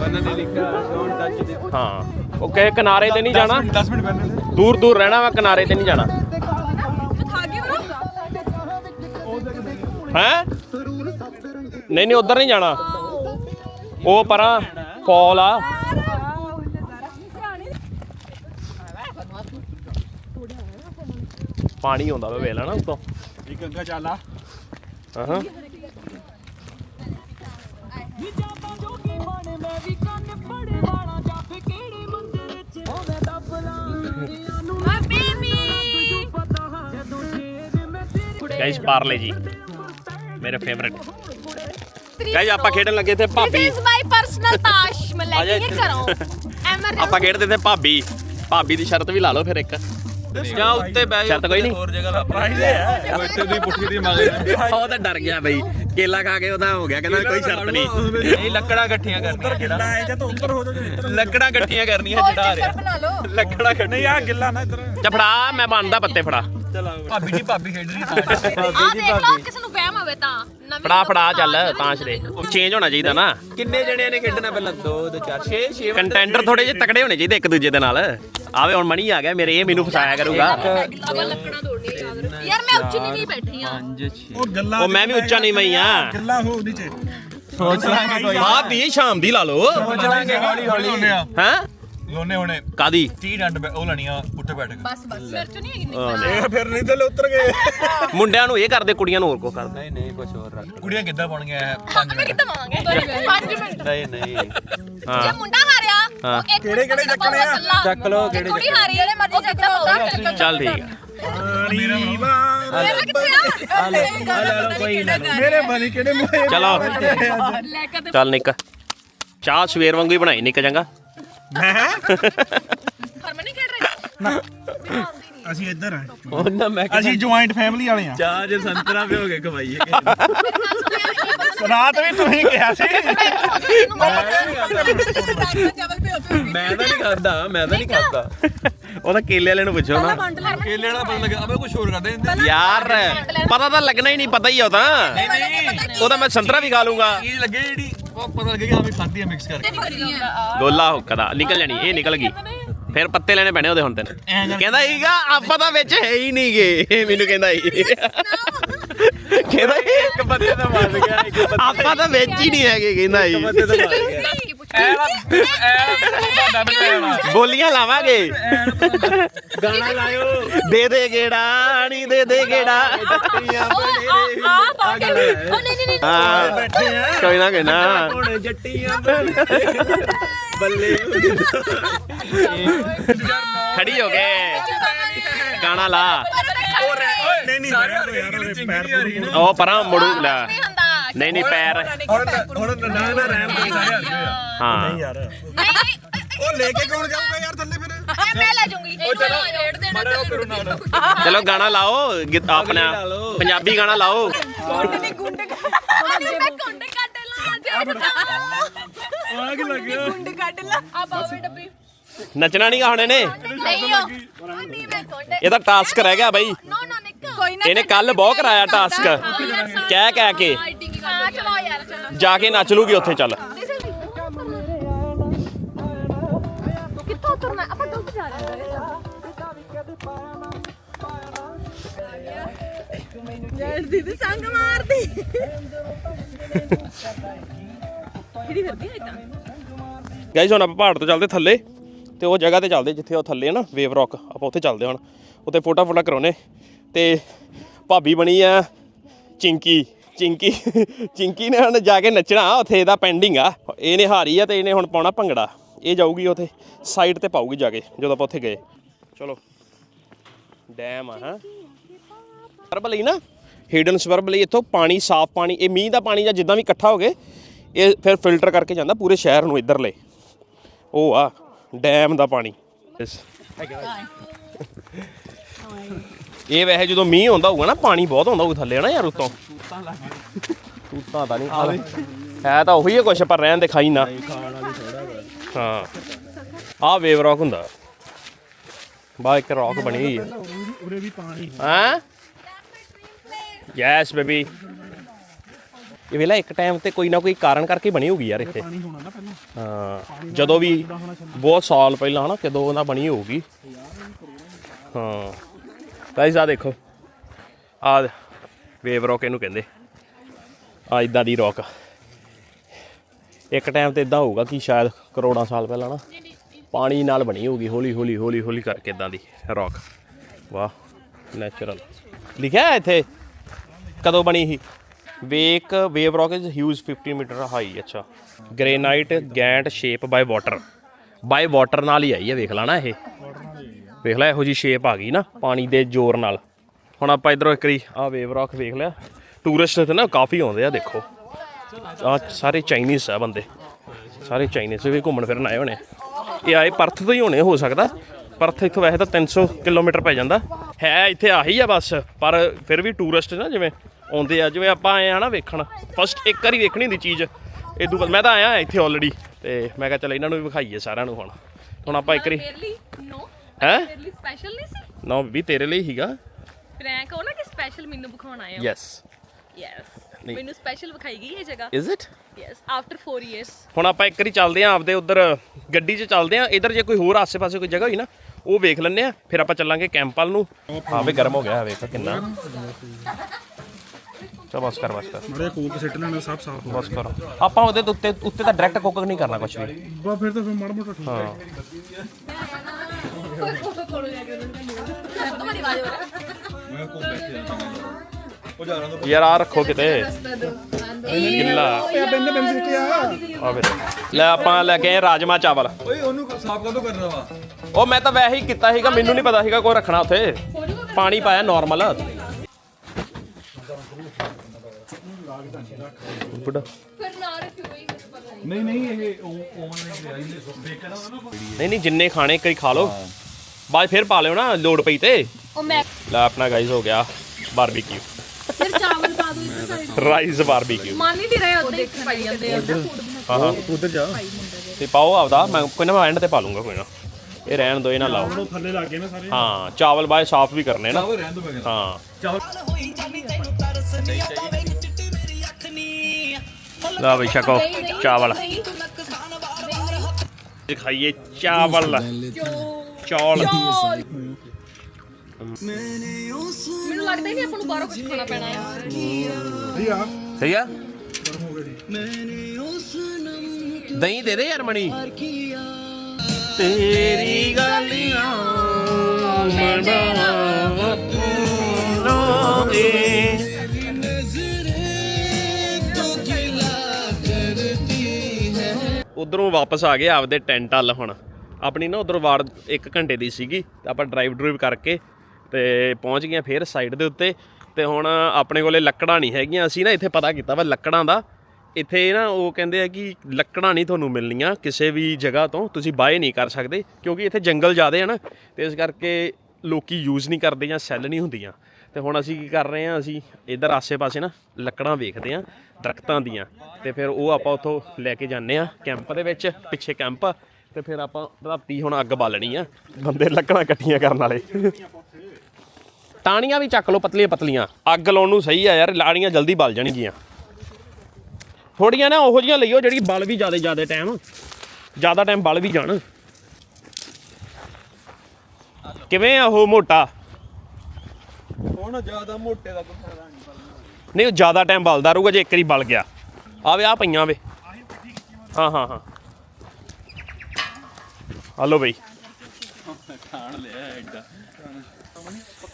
ਬੰਦੇ ਨੇ ਲਿਖਿਆ ਡੋਨਟ ਟੱਚ ਦੇ ਹਾਂ। ਉਹ ਕਹੇ ਕਿਨਾਰੇ ਤੇ ਨਹੀਂ ਜਾਣਾ। 10 ਮਿੰਟ ਪਹਿਲੇ ਦੂਰ ਦੂਰ ਰਹਿਣਾ ਵਾ ਕਿਨਾਰੇ ਤੇ ਨਹੀਂ ਜਾਣਾ। ਹੈ? ਨਹੀਂ ਨਹੀਂ ਉਧਰ ਨਹੀਂ ਜਾਣਾ। ਉਹ ਪਰਾਂ ਫਾਲ ਆ। ਪਾਣੀ ਆਉਂਦਾ ਵਾ ਵੇਲਾ ਨਾ ਉਤੋਂ। ਇੱਕ ਅੰਗਾ ਚਾਲਾ ਹਾਂ ਗਾਇਸ ਪਾਰਲੇ ਜੀ ਮੇਰੇ ਫੇਵਰਿਟ ਗਾਇਸ ਆਪਾਂ ਖੇਡਣ ਲੱਗੇ ਤੇ ਭਾਬੀ is my personal ਤਾਸ਼ ਮੈਂ ਲੈ ਕੇ। ਘਰੋਂ ਐਮਰਜੈਂਸੀ ਆਪਾਂ ਖੇਡਦੇ ਤੇ ਭਾਬੀ ਭਾਬੀ ਦੀ ਸ਼ਰਤ ਵੀ ਲਾ ਲਓ ਫਿਰ ਇੱਕ ਜਾਂ ਉੱਤੇ ਬਹਿ ਸ਼ਰਤ ਕੋਈ ਨਹੀਂ? ਹੋਰ ਜਗ੍ਹਾ ਹੈ ਉਹ ਇੱਥੇ ਦੀ ਪੁੱਠੀ ਦੀ ਮੰਗ ਉਹ ਤਾਂ ਡਰ ਗਿਆ ਬਈ। ਕੇਲਾ ਖਾ ਕੇ ਉਹਦਾ ਹੋ ਗਿਆ ਕਹਿੰਦਾ ਕੋਈ ਸ਼ਰਤ ਨਹੀਂ। ਨਹੀਂ ਲੱਕੜਾਂ ਇਕੱਠੀਆਂ ਕਰਨੀਆਂ ਗਿੱਲਾ ਹੈ ਜਾਂ ਤਾਂ ਉੱਪਰ ਹੋ ਜਾ ਲੱਕੜਾਂ ਇਕੱਠੀਆਂ ਕਰਨੀਆਂ ਜਿਹੜਾ ਰਿਹਾ। ਬਣਾ ਲਓ। ਲੱਕੜਾ ਨਹੀਂ ਆ ਗਿੱਲਾ ਨਾ ਇੱਧਰ। ਚਫੜਾ ਮੈਂ ਮੰਨਦਾ ਪੱਤੇ ਫੜਾ। ਚਲਾ ਭਾਬੀ ਜੀ ਭਾਬੀ ਖੇਡ ਰਹੀ ਆ ਦੇਖ ਲਓ ਕਿਸੇ ਨੂੰ ਵਹਿਮ ਹੋਵੇ ਤਾਂ। ਨਵੀਂ ਫੜਾ ਫੜਾ ਚੱਲ ਤਾਂਸ਼ ਦੇ ਚੇਂਜ ਹੋਣਾ ਚਾਹੀਦਾ ਨਾ। ਕਿੰਨੇ ਜਣਿਆਂ ਨੇ ਖੇਡਣਾ ਪਹਿਲਾਂ? 2 2 4 6 6 ਕੰਟੈਂਡਰ ਥੋੜੇ ਜਿਹੇ ਤਕੜੇ ਹੋਣੇ ਚਾਹੀਦੇ ਇੱਕ ਦੂਜੇ ਦੇ ਨਾਲ। ਆਵੇ ਹੁਣ ਮਣੀ ਆ ਗਿਆ ਮੇਰੇ ਇਹ ਮੈਨੂੰ ਫਸਾਇਆ ਕਰੂਗਾ। ਲੱਕੜਾਂ ਯਾਰ ਮੈਂ ਉੱਚੀ ਨਹੀਂ ਬੈਠੀ ਆ 5 6 ਉਹ ਗੱਲਾਂ ਉਹ ਮੈਂ ਵੀ ਉੱਚਾ ਨਹੀਂ ਮਈ ਆ ਗੱਲਾਂ ਹੋ ਨੀਚੇ ਸੋਚ ਲਾਂਗੇ ਕੋਈ। ਭਾਬੀ ਸ਼ਾਮ ਦੀ ਲਾ ਲਓ। ਸੋਚ ਲਾਂਗੇ ਹੌਲੀ ਹੌਲੀ ਹੈ? ਲੋਨੇ ਹੋਣੇ ਕਾਦੀ 30 ਡੰਡ ਉਹ ਲੈਣੀਆਂ ਉੱਤੇ ਬੈਠ ਕੇ। ਬਸ ਬਸ। ਮੇਰੇ ਚ ਨਹੀਂ ਹੈਗੀ ਇਹ ਫਿਰ ਨਹੀਂ ਥੱਲੇ ਉਤਰ ਗਏ। ਮੁੰਡਿਆਂ ਨੂੰ ਇਹ ਕਰਦੇ ਕੁੜੀਆਂ ਨੂੰ ਹੋਰ ਕੋ ਕਰਦੇ। ਨਹੀਂ ਨਹੀਂ ਕੁਝ ਹੋਰ ਰੱਖ। ਕੁੜੀਆਂ ਕਿੱਦਾਂ ਬਣ ਗਈਆਂ 5 ਮੈਂ ਕਿੱਦਾਂ ਮੰਗਾਂਗੇ 5 ਮਿੰਟ। ਨਹੀਂ ਨਹੀਂ। ਜੇ ਮੁੰਡਾ ਹਾਰਿਆ। ਉਹ ਇੱਕ ਕਿਹੜੇ- ਕਿਹੜੇ ਚੱਕਣੇ ਆ? ਚੱਕ ਲਓ, ਕਿਹੜੇ ਕੁੜੀ ਹਾਰੀ ਜਿਹੜੇ ਮਰਜ਼ੀ ਚੱਕਦਾ ਹੋਊਗਾ ਚੱਲ ਠੀਕ ਆ। ਮੇਰਾ ਬਣੀ ਕਿਹੜੇ ਮੂਹੇ ਚਲੋ। ਲੈ ਤੇ ਚੱਲ ਨਿੱਕ। ਚਾਹ ਸਵੇਰ ਵਾਂਗੂ ਹੀ ਬਣਾਈ ਨਿੱਕ ਚੰਗਾ। ਹਰਮਨ ਨਹੀਂ ਖੇਡ ਰਹੀ? ਅਸੀਂ ਇੱਧਰ ਆ। ਉਹਨਾਂ ਮੈਂ ਅਸੀਂ ਜੁਆਇੰਟ ਫੈਮਿਲੀ ਵਾਲੇ ਆ। ਚਾਹ ਜੇ ਸੰਤਰਾ ਪਿਓ ਕੇ ਖਵਾਈਏ। ਰਾਤ ਵੀ ਤੁਸੀਂ ਕਿਹਾ ਸੀ। ਮੈਂ ਤਾਂ ਨਹੀਂ ਖਾਦਾ ਮੈਂ ਤਾਂ ਨਹੀਂ ਖਾਦਾ। ਉਹ ਤਾਂ ਕੇਲੇ ਵਾਲੇ ਨੂੰ ਪੁੱਛੋ ਨਾ। ਕੇਲੇ ਵਾਲਾ ਪਤਾ ਲੱਗਾ ਅਬੇ ਕੁਝ ਹੋਰ ਕਰਦੇ ਨੇ ਯਾਰ ਪਤਾ ਤਾਂ ਲੱਗਣਾ ਹੀ ਨਹੀਂ ਪਤਾ ਹੀ ਆ ਉਹ ਤਾਂ। ਉਹ ਤਾਂ ਮੈਂ ਸੰਤਰਾ ਵੀ ਖਾ ਲੂੰਗਾ। ਇਹ ਲੱਗੇ ਜਿਹੜੀ ਉਹ ਪਤਾ ਲੱਗੇ ਕਿ ਹਾਂ ਵੀ ਖਾਦੀ ਆ ਮਿਕਸ ਕਰਕੇ। ਗੋਲਾ ਹੁੱਕਦਾ ਨਿਕਲ ਜਾਣੀ ਇਹ ਨਿਕਲ ਗਈ। ਫਿਰ ਪੱਤੇ ਲੈਣੇ ਪੈਣੇ ਉਹਦੇ ਹੁਣ ਤੈਨੂੰ। ਕਹਿੰਦਾ ਹੀਗਾ ਆਪਾਂ ਤਾਂ ਵਿੱਚ ਹੈ ਹੀ ਨਹੀਂਗੇ ਇਹ ਮੈਨੂੰ ਕਹਿੰਦਾ ਹੀ ਕਹਿੰਦਾ ਇੱਕ ਬੰਦੇ ਦਾ ਵੱਜ ਗਿਆ ਆਪਾਂ ਤਾਂ ਵਿੱਚ ਹੀ ਨਹੀਂ ਹੈਗੇ ਕਹਿੰਦਾ ਹੀ ਮੈਨੂੰ ਬੋਲੀਆਂ ਲਾਵਾਂਗੇ। ਗਾਣਾ ਲਾਇਓ। ਦੇ ਦੇ ਗੇੜਾ ਨਹੀਂ ਦੇ ਦੇ ਗੇੜਾ। ਆ ਪਾ ਕੇ ਉਹ ਨਹੀਂ ਨਹੀਂ ਨਹੀਂ ਹਾਂ ਬੈਠੇ ਆ ਕੋਈ ਨਾ ਕੋਈ ਨਾ। ਹੁਣ ਜੱਟੀਆਂ ਬੱਲੇ ਖੜੀ ਹੋ ਗਏ ਗਾਣਾ ਲਾ। ਓਏ ਨਹੀਂ ਨਹੀਂ ਸਾਰੇ ਹਰ ਗਏ ਚਿੰਗੀ ਆ ਰਹੀ ਨਾ ਉਹ ਪਰਾਂ ਮੁੜੂ ਲੈ। ਨਹੀਂ ਨਹੀਂ ਨਹੀਂ ਪੈਰ। ਹੁਣ ਹੁਣ ਨਾ ਨਾ ਰਹਿਣ ਦੇ ਸਾਰੇ ਹਾਂ। ਨਹੀਂ ਉਹ ਲੈ ਕੇ ਕੌਣ ਜਾਊਗਾ ਯਾਰ ਥੱਲੇ ਫਿਰ? ਇਹ ਮੈਂ ਲੈ ਜਾਊਂਗੀ। ਉਹ ਚਲੋ ਰੇਟ ਦੇਣਾ ਨਾਲ। ਚਲੋ ਗਾਣਾ ਲਾਓ ਆਪਣਾ ਪੰਜਾਬੀ ਗਾਣਾ ਲਾਓ। ਮੈਂ ਕੁੰਡੇ ਕੱਟ ਲਾਂ ਜੇ ਆ ਕੀ ਲੱਗ ਗਿਆ। ਕੁੰਡੇ ਕੱਟ ਲਾਂ। ਆ ਬਾਵੇ ਡੱਬੀ। ਨੱਚਣਾ ਨਹੀਂ ਗਾਣੇ ਨੇ? ਨਹੀਂ ਹੋ ਨਹੀਂ ਮੈਂ ਕੁੰਡੇ ਇਹਦਾ ਟਾਸਕ ਰਹਿ ਗਿਆ ਬਾਈ। ਨੋ ਨੋ ਨਿੱਕ। ਕੋਈ ਨਾ ਇਹਨੇ ਕੱਲ ਬਹੁਤ ਕਰਾਇਆ ਟਾਸਕ ਕਹਿ ਕਹਿ ਕੇ। ਯਾਰ ਜਾ ਕੇ ਨੱਚ ਲੂਗੀ ਉੱਥੇ ਚੱਲ। ਕਿੱਥੋਂ ਉਤਰਨਾ? ਆਪਾਂ ਡੁੱਬ ਜਾ ਰਹੇ ਹਾਂ? ਯਾਰ ਦੀਦੀ ਸੰਗ ਮਾਰਦੀ। ਕਿਹੜੀ ਕਰਦੀ ਹੈ ਇਦਾਂ। ਗਾਈਜ਼ ਹੁਣ ਆਪਾਂ ਪਹਾੜ ਤੋਂ ਚੱਲਦੇ ਥੱਲੇ ਤੇ ਉਹ ਜਗ੍ਹਾ ਤੇ ਚੱਲਦੇ ਜਿੱਥੇ ਉਹ ਥੱਲੇ ਆ ਨਾ ਵੇਵ ਰੌਕ ਆਪਾਂ ਉੱਥੇ ਚੱਲਦੇ ਹਾਂ ਹੁਣ। ਉੱਥੇ ਫੋਟੋ ਫੋਟਾ ਕਰਾਉਣੇ ਤੇ ਭਾਬੀ ਬਣੀ ਆ ਚਿੰਕੀ। ਚਿੰਕੀ ਚਿੰਕੀ ਨੇ ਹੁਣ ਜਾ ਕੇ ਨੱਚਣਾ ਉੱਥੇ ਇਹਦਾ ਪੈਂਡਿੰਗ ਆ। ਇਹਨੇ ਹਾਰੀ ਆ ਤੇ ਇਹਨੇ ਹੁਣ ਪਾਉਣਾ ਭੰਗੜਾ। ਇਹ ਜਾਊਗੀ ਉੱਥੇ ਸਾਈਡ ਤੇ ਪਾਊਗੀ ਜਾ ਕੇ ਜਦੋਂ ਆਪਾਂ ਉੱਥੇ ਗਏ। ਚਲੋ। ਡੈਮ ਆ ਹਾਂ। ਸਵਰਬ ਲਈ ਨਾ ਹਿਡਨ ਸਵਰਬ ਲਈ ਇੱਥੋਂ ਪਾਣੀ ਸਾਫ਼ ਪਾਣੀ ਇਹ ਮੀਂਹ ਦਾ ਪਾਣੀ ਜਾਂ ਜਿੱਦਾਂ ਵੀ ਇਕੱਠਾ ਹੋ ਗਏ ਇਹ ਫਿਰ ਫਿਲਟਰ ਕਰਕੇ ਜਾਂਦਾ ਪੂਰੇ ਸ਼ਹਿਰ ਨੂੰ ਇੱਧਰਲੇ। ਉਹ ਆ ਡੈਮ ਦਾ ਪਾਣੀ। ਇਹ ਵੈਸੇ ਜਦੋਂ ਮੀਂਹ ਹੁੰਦਾ ਹੋਊਗਾ ਨਾ, ਪਾਣੀ ਬਹੁਤ ਆਉਂਦਾ ਹੋਊ ਥੱਲੇ ਨਾ ਯਾਰ ਉਤੋਂ? ਤੂਤਾਂ ਤਾਂ ਨਹੀਂ ਹੈ ਤਾਂ ਉਹੀ ਹੈ ਕੁਛ, ਪਰ ਰਹਿਣ ਦੇ ਖਾਈ ਨਾ। ਹਾਂ। ਆ ਵੇਵ ਰੌਕ ਹੁੰਦਾ। ਬਾ, ਇੱਕ ਰੌਕ ਬਣੀ ਹੋਈ ਹੈ ਉਰੇ ਵੀ ਪਾਣੀ ਹਾਂ? ਯੈਸ ਬੇਬੀ ਇਹ ਵੇਲਾ ਇੱਕ ਟਾਈਮ ਤੇ ਕੋਈ ਨਾ ਕੋਈ ਕਾਰਨ ਕਰਕੇ ਬਣੀ ਹੋਊਗੀ ਯਾਰ ਇੱਥੇ। ਪਾਣੀ ਹੋਣਾ ਨਾ ਪਹਿਲਾਂ ਹਾਂ। ਜਦੋਂ ਵੀ ਬਹੁਤ ਸਾਲ ਪਹਿਲਾਂ ਹਨਾ, ਕਦੋਂ ਉਹਦਾ ਬਣੀ ਹੋਊਗੀ। ਹਾਂ। ਗਾਇਸ ਆ ਦੇਖੋ। ਆ ਵੇਵ ਰੌਕ ਇਹਨੂੰ ਕਹਿੰਦੇ। ਆ ਇਦਾਂ ਦੀ ਰੌਕ ਇੱਕ ਟਾਈਮ ਤੇ ਇਦਾਂ ਹੋਊਗਾ ਕਿ ਸ਼ਾਇਦ ਕਰੋੜਾਂ ਸਾਲ ਪਹਿਲਾਂ ਨਾ ਪਾਣੀ ਨਾਲ ਬਣੀ ਹੋਊਗੀ, ਹੌਲੀ ਹੌਲੀ ਹੌਲੀ ਹੌਲੀ ਕਰਕੇ ਇਦਾਂ ਦੀ ਰੌਕ ਵਾਹ ਨੈਚੁਰਲ ਲਿਖਿਆ ਹੈ ਇੱਥੇ? ਕਦੋਂ ਬਣੀ ਸੀ? Wave wave rock is huge 50 metre high ਅੱਛਾ। Granite giant shape by water by water ਨਾਲ ਹੀ ਆਈ ਹੈ, ਵੇਖ ਲੈਣਾ ਇਹ। ਵੇਖ ਲੈ ਇਹੋ ਜੀ ਸ਼ੇਪ ਆ ਗਈ ਨਾ ਪਾਣੀ ਦੇ ਜ਼ੋਰ ਨਾਲ। ਹੁਣ ਆਪਾਂ ਇਧਰੋਂ ਇੱਕ ਵਾਰੀ ਆ ਵੇਵ ਰੌਕ ਵੇਖ ਲਿਆ। ਟੂਰਿਸਟ ਤੇ ਨਾ ਕਾਫੀ ਆਉਂਦੇ ਆ, ਦੇਖੋ। ਆ ਸਾਰੇ ਚਾਈਨੀਜ਼ ਆ ਬੰਦੇ। ਸਾਰੇ ਚਾਈਨੀਜ਼ ਵੀ ਘੁੰਮਣ ਫਿਰਨ ਆਏ ਹੋਣੇ। ਇਹ ਆਏ ਪਰਥ ਤੋਂ ਹੀ ਹੋਣੇ, ਹੋ ਸਕਦਾ। ਪਰਥ ਇੱਥੋਂ ਵੈਸੇ ਤਾਂ 300 ਕਿਲੋਮੀਟਰ ਪੈ ਜਾਂਦਾ। ਹੈ ਇੱਥੇ ਆਹੀ ਆ ਬਸ, ਪਰ ਫਿਰ ਵੀ ਟੂਰਿਸਟ ਨਾ ਜਿਵੇਂ ਆਉਂਦੇ ਆ, ਜਿਵੇਂ ਆਪਾਂ ਆਏ ਆ ਨਾ ਵੇਖਣ। ਫਸਟ ਇੱਕ ਵਾਰੀ ਵੇਖਣੀ ਹੁੰਦੀ ਚੀਜ਼। ਇਦੋਂ ਬਾਅਦ ਮੈਂ ਤਾਂ ਆਇਆ ਇੱਥੇ ਆਲਰੇਡੀ ਤੇ ਮੈਂ ਕਿਹਾ ਚੱਲ ਇਹਨਾਂ ਨੂੰ ਵੀ ਵਿਖਾਈਏ ਸਾਰਿਆਂ ਨੂੰ ਹੁਣ। ਹੁਣ ਆਪਾਂ ਇੱਕ ਵਾਰੀ ਹੈ? ਮੇਰੇ ਲਈ ਸਪੈਸ਼ਲ ਨਹੀਂ ਸੀ? ਨਾ ਵੀ ਤੇਰੇ ਲਈ ਹੀਗਾ ਪ੍ਰੈਂਕ ਹੋ ਨਾ ਕਿ ਸਪੈਸ਼ਲ ਮੈਨੂੰ ਵਿਖਾਉਣ ਹੋ। ਯੈਸ ਯੈਸ ਨਹੀਂ। ਮੈਨੂੰ ਸਪੈਸ਼ਲ ਵਿਖਾਈ ਗਈ ਇਹ ਜਗ੍ਹਾ। Is it yes after 4 years ਹੁਣ ਆਪਾਂ ਇੱਕ ਵਾਰੀ ਚੱਲਦੇ ਆਂ ਆਪਦੇ ਉਧਰ ਗੱਡੀ 'ਚ ਚੱਲਦੇ ਆਂ। ਇਧਰ ਜੇ ਕੋਈ ਹੋਰ ਆਸੇ-ਪਾਸੇ ਕੋਈ ਜਗ੍ਹਾ ਹੋਈ ਨਾ ਉਹ ਵੇਖ ਲੈਂਦੇ ਆ। ਫਿਰ ਆਪਾਂ ਚੱਲਾਂਗੇ ਕੈਂਪ ਵੱਲ ਨੂੰ। ਹਾਂ ਵੀ ਗਰਮ ਹੋ ਗਿਆ ਵੇਖ ਕਿੰਨਾ। ਚਾ ਬਸ ਕਰ ਬਸ ਕਰ। ਮੜੇ ਕੋਕ ਸਿੱਟ ਲੈਣਾ ਸਭ ਸਾਫ਼ ਹੋ ਬਸ ਕਰ। ਆਪਾਂ ਉਹਦੇ ਤੋਂ ਉੱਤੇ ਉੱਤੇ ਤਾਂ ਡਾਇਰੈਕਟ ਕੁੱਕ ਨਹੀਂ ਕਰਨਾ ਕੁਝ ਵੀ। ਬਾ ਫਿਰ ਤਾਂ ਫਿਰ ਮਾੜਾ ਮੋਟਾ ਠੀਕ ਹਾਂ। ਉਹ ਜਾ ਰਹਾ ਯਾਰ ਆ ਰੱਖੋ ਕਿਤੇ। ਗਿੱਲਾ। ਬੰਦੇ ਬੰਦੇ ਸਿੱਟੇ ਆ? ਆ ਫਿਰ ਲੈ ਆਪਾਂ ਲੈ ਕੇ ਆਏ ਰਾਜਮਾ ਚਾਵਲ। ਓਏ ਉਹਨੂੰ ਸਾਫ਼ ਕਦੋਂ ਕਰਨਾ ਵਾ? ਉਹ ਮੈਂ ਤਾਂ ਵੈਸੇ ਹੀ ਕੀਤਾ ਸੀਗਾ ਮੈਨੂੰ ਨਹੀਂ ਪਤਾ ਸੀਗਾ ਕੋਈ ਰੱਖਣਾ ਉੱਥੇ। ਪਾਣੀ ਪਾਇਆ ਨਾਰਮਲ ਬੁੱਢਾ ਨਹੀਂ ਨਹੀਂ ਇਹ ਓਵਨ ਵਿੱਚ ਲਿਆ ਇਹਨੇ ਬੇਕਨ ਨਹੀਂ ਨਹੀਂ ਜਿੰਨੇ ਖਾਣੇ ਕਈ ਖਾ ਲਓ। ਬਾਅਦ ਫਿਰ ਪਾ ਲਿਓ ਨਾ ਲੋਡ ਪਈ ਤੇ। ਉਹ ਮੈਂ ਲੈ ਆਪਣਾ ਗਾਈਜ਼ ਹੋ ਗਿਆ ਬਾਰਬੀਕਿਊ ਫਿਰ ਚਾਵਲ ਪਾ ਦੋ ਇਸ ਸਾਈਡ ਰਾਈਸ ਬਾਰਬੀਕਿਊ ਮੰਨ ਨਹੀਂ ਰਹੇ ਉੱਤੇ ਪਾਈ ਜਾਂਦੇ ਆ। ਹਾਂ ਹਾਂ ਉਧਰ ਜਾ। ਤੇ ਪਾਓ ਆਪਦਾ ਮੈਂ ਕੋਈ ਨਾ ਮੈਂ ਐਂਡ ਤੇ ਪਾ ਲੂੰਗਾ ਕੋਈ ਨਾ। ਇਹ ਰਹਿਣ ਦੋ ਇਹ ਨਾ ਲਾਓ। ਥੱਲੇ ਲੱਗ ਗਏ ਨਾ ਸਾਰੇ। ਹਾਂ ਚਾਵਲ ਬਾਏ ਸਾਫ਼ ਵੀ ਕਰਨੇ ਨਾ। ਉਹ ਰਹਿਣ ਦੋ ਮੈਂ ਕਹਿੰਦਾ। ਹਾਂ। ਲਾ ਬਈ ਛਕੋ ਚਾਵਲ। ਖਾਈਏ ਚਾਵਲ। ਚੌਲ। ਮੈਨੂੰ ਲੱਗਦਾ ਹੀ ਨਹੀਂ ਆਪਾਂ ਨੂੰ ਬਾਹਰੋਂ ਕੁਝ ਖਾਣਾ ਪੈਣਾ ਹੈ ਠੀਕ ਆ। ਸਹੀ ਆ ਦਹੀਂ ਦੇ ਦੇ ਯਾਰ ਮਣੀ। ਤੇਰੀ ਗਲੀਆਂ ਉਧਰੋਂ ਵਾਪਸ ਆ ਗਏ ਆਪਦੇ ਟੈਂਟ ਵੱਲ ਹੁਣ। ਆਪਣੀ ਨਾ ਉਧਰ ਵਾਰ 1 ਘੰਟੇ ਦੀ ਸੀਗੀ, ਤੇ ਆਪਾਂ ਡਰਾਈਵ ਡਰੂਵ ਕਰਕੇ ਤੇ ਪਹੁੰਚ ਗਏ ਫਿਰ ਸਾਈਡ ਦੇ ਉੱਤੇ। ਤੇ ਹੁਣ ਆਪਣੇ ਕੋਲੇ ਲੱਕੜਾਂ ਨਹੀਂ ਹੈਗੀਆਂ, ਅਸੀਂ ਨਾ ਇੱਥੇ ਪਤਾ ਕੀਤਾ ਵਾ ਲੱਕੜਾਂ ਦਾ। ਇੱਥੇ ਨਾ ਉਹ ਕਹਿੰਦੇ ਆ ਕਿ ਲੱਕੜਾਂ ਨਹੀਂ ਤੁਹਾਨੂੰ ਮਿਲਣੀਆਂ ਕਿਸੇ ਵੀ ਜਗ੍ਹਾ ਤੋਂ, ਤੁਸੀਂ ਬਾਏ ਨਹੀਂ ਕਰ ਸਕਦੇ, ਕਿਉਂਕਿ ਇੱਥੇ ਜੰਗਲ ਜ਼ਿਆਦੇ ਆ ਨਾ। ਤੇ ਇਸ ਕਰਕੇ ਲੋਕੀ ਯੂਜ਼ ਨਹੀਂ ਕਰਦੇ ਜਾਂ ਸੈੱਲ ਨਹੀਂ ਹੁੰਦੀਆਂ। ਤੇ ਹੁਣ ਅਸੀਂ ਕੀ ਕਰ ਰਹੇ ਹਾਂ, ਅਸੀਂ ਇਧਰ ਆਸੇ-ਪਾਸੇ ਨਾ ਲੱਕੜਾਂ ਵੇਖਦੇ ਹਾਂ, ਦਰਖਤਾਂ ਦੀਆਂ। ਤੇ ਫਿਰ ਉਹ ਆਪਾਂ ਉੱਥੋਂ ਲੈ ਕੇ ਜਾਂਦੇ ਆ ਕੈਂਪ ਦੇ ਵਿੱਚ, ਪਿੱਛੇ ਕੈਂਪ। ਆ ਤੇ ਫਿਰ ਆਪਾਂ ਰਾਤੀ ਹੁਣ ਅੱਗ ਬਾਲਣੀ ਆ, ਬੰਦੇ ਲੱਕੜਾਂ ਇਕੱਠੀਆਂ ਕਰਨ ਵਾਲੇ। ਟਾਣੀਆਂ ਵੀ ਚੱਕ ਲਓ ਪਤਲੀਆਂ ਪਤਲੀਆਂ ਅੱਗ ਲਾਉਣ ਨੂੰ ਸਹੀ ਆ ਯਾਰ ਲਾਣੀਆਂ ਜਲਦੀ ਬਲ ਜਾਣਗੀਆਂ। ਥੋੜੀਆਂ ਨਾ ਉਹੋ ਜੀਆਂ ਲਈਓ ਜਿਹੜੀ ਬਲ ਵੀ ਜ਼ਿਆਦਾ ਜ਼ਿਆਦਾ ਟਾਈਮ ਜ਼ਿਆਦਾ ਟਾਈਮ ਬਲ ਵੀ ਜਾਣ। ਕਿਵੇਂ ਆ ਉਹ ਮੋਟਾ? ਹੁਣ ਜ਼ਿਆਦਾ ਮੋਟੇ ਦਾ ਕੋਈ ਫਾਇਦਾ ਨਹੀਂ ਨਹੀਂ ਉਹ ਜ਼ਿਆਦਾ ਟਾਈਮ ਬਲਦਾ ਰਹੂਗਾ ਜੇ ਇੱਕ ਵਾਰੀ ਬਲ ਗਿਆ। ਆਵੇ ਆ ਪਈਆਂ ਵੇ। ਹਾਂ ਹਾਂ ਹਾਂ। ਹਲੋ ਬਈ। ਖਾਣ ਲਿਆ ਐਡਾ।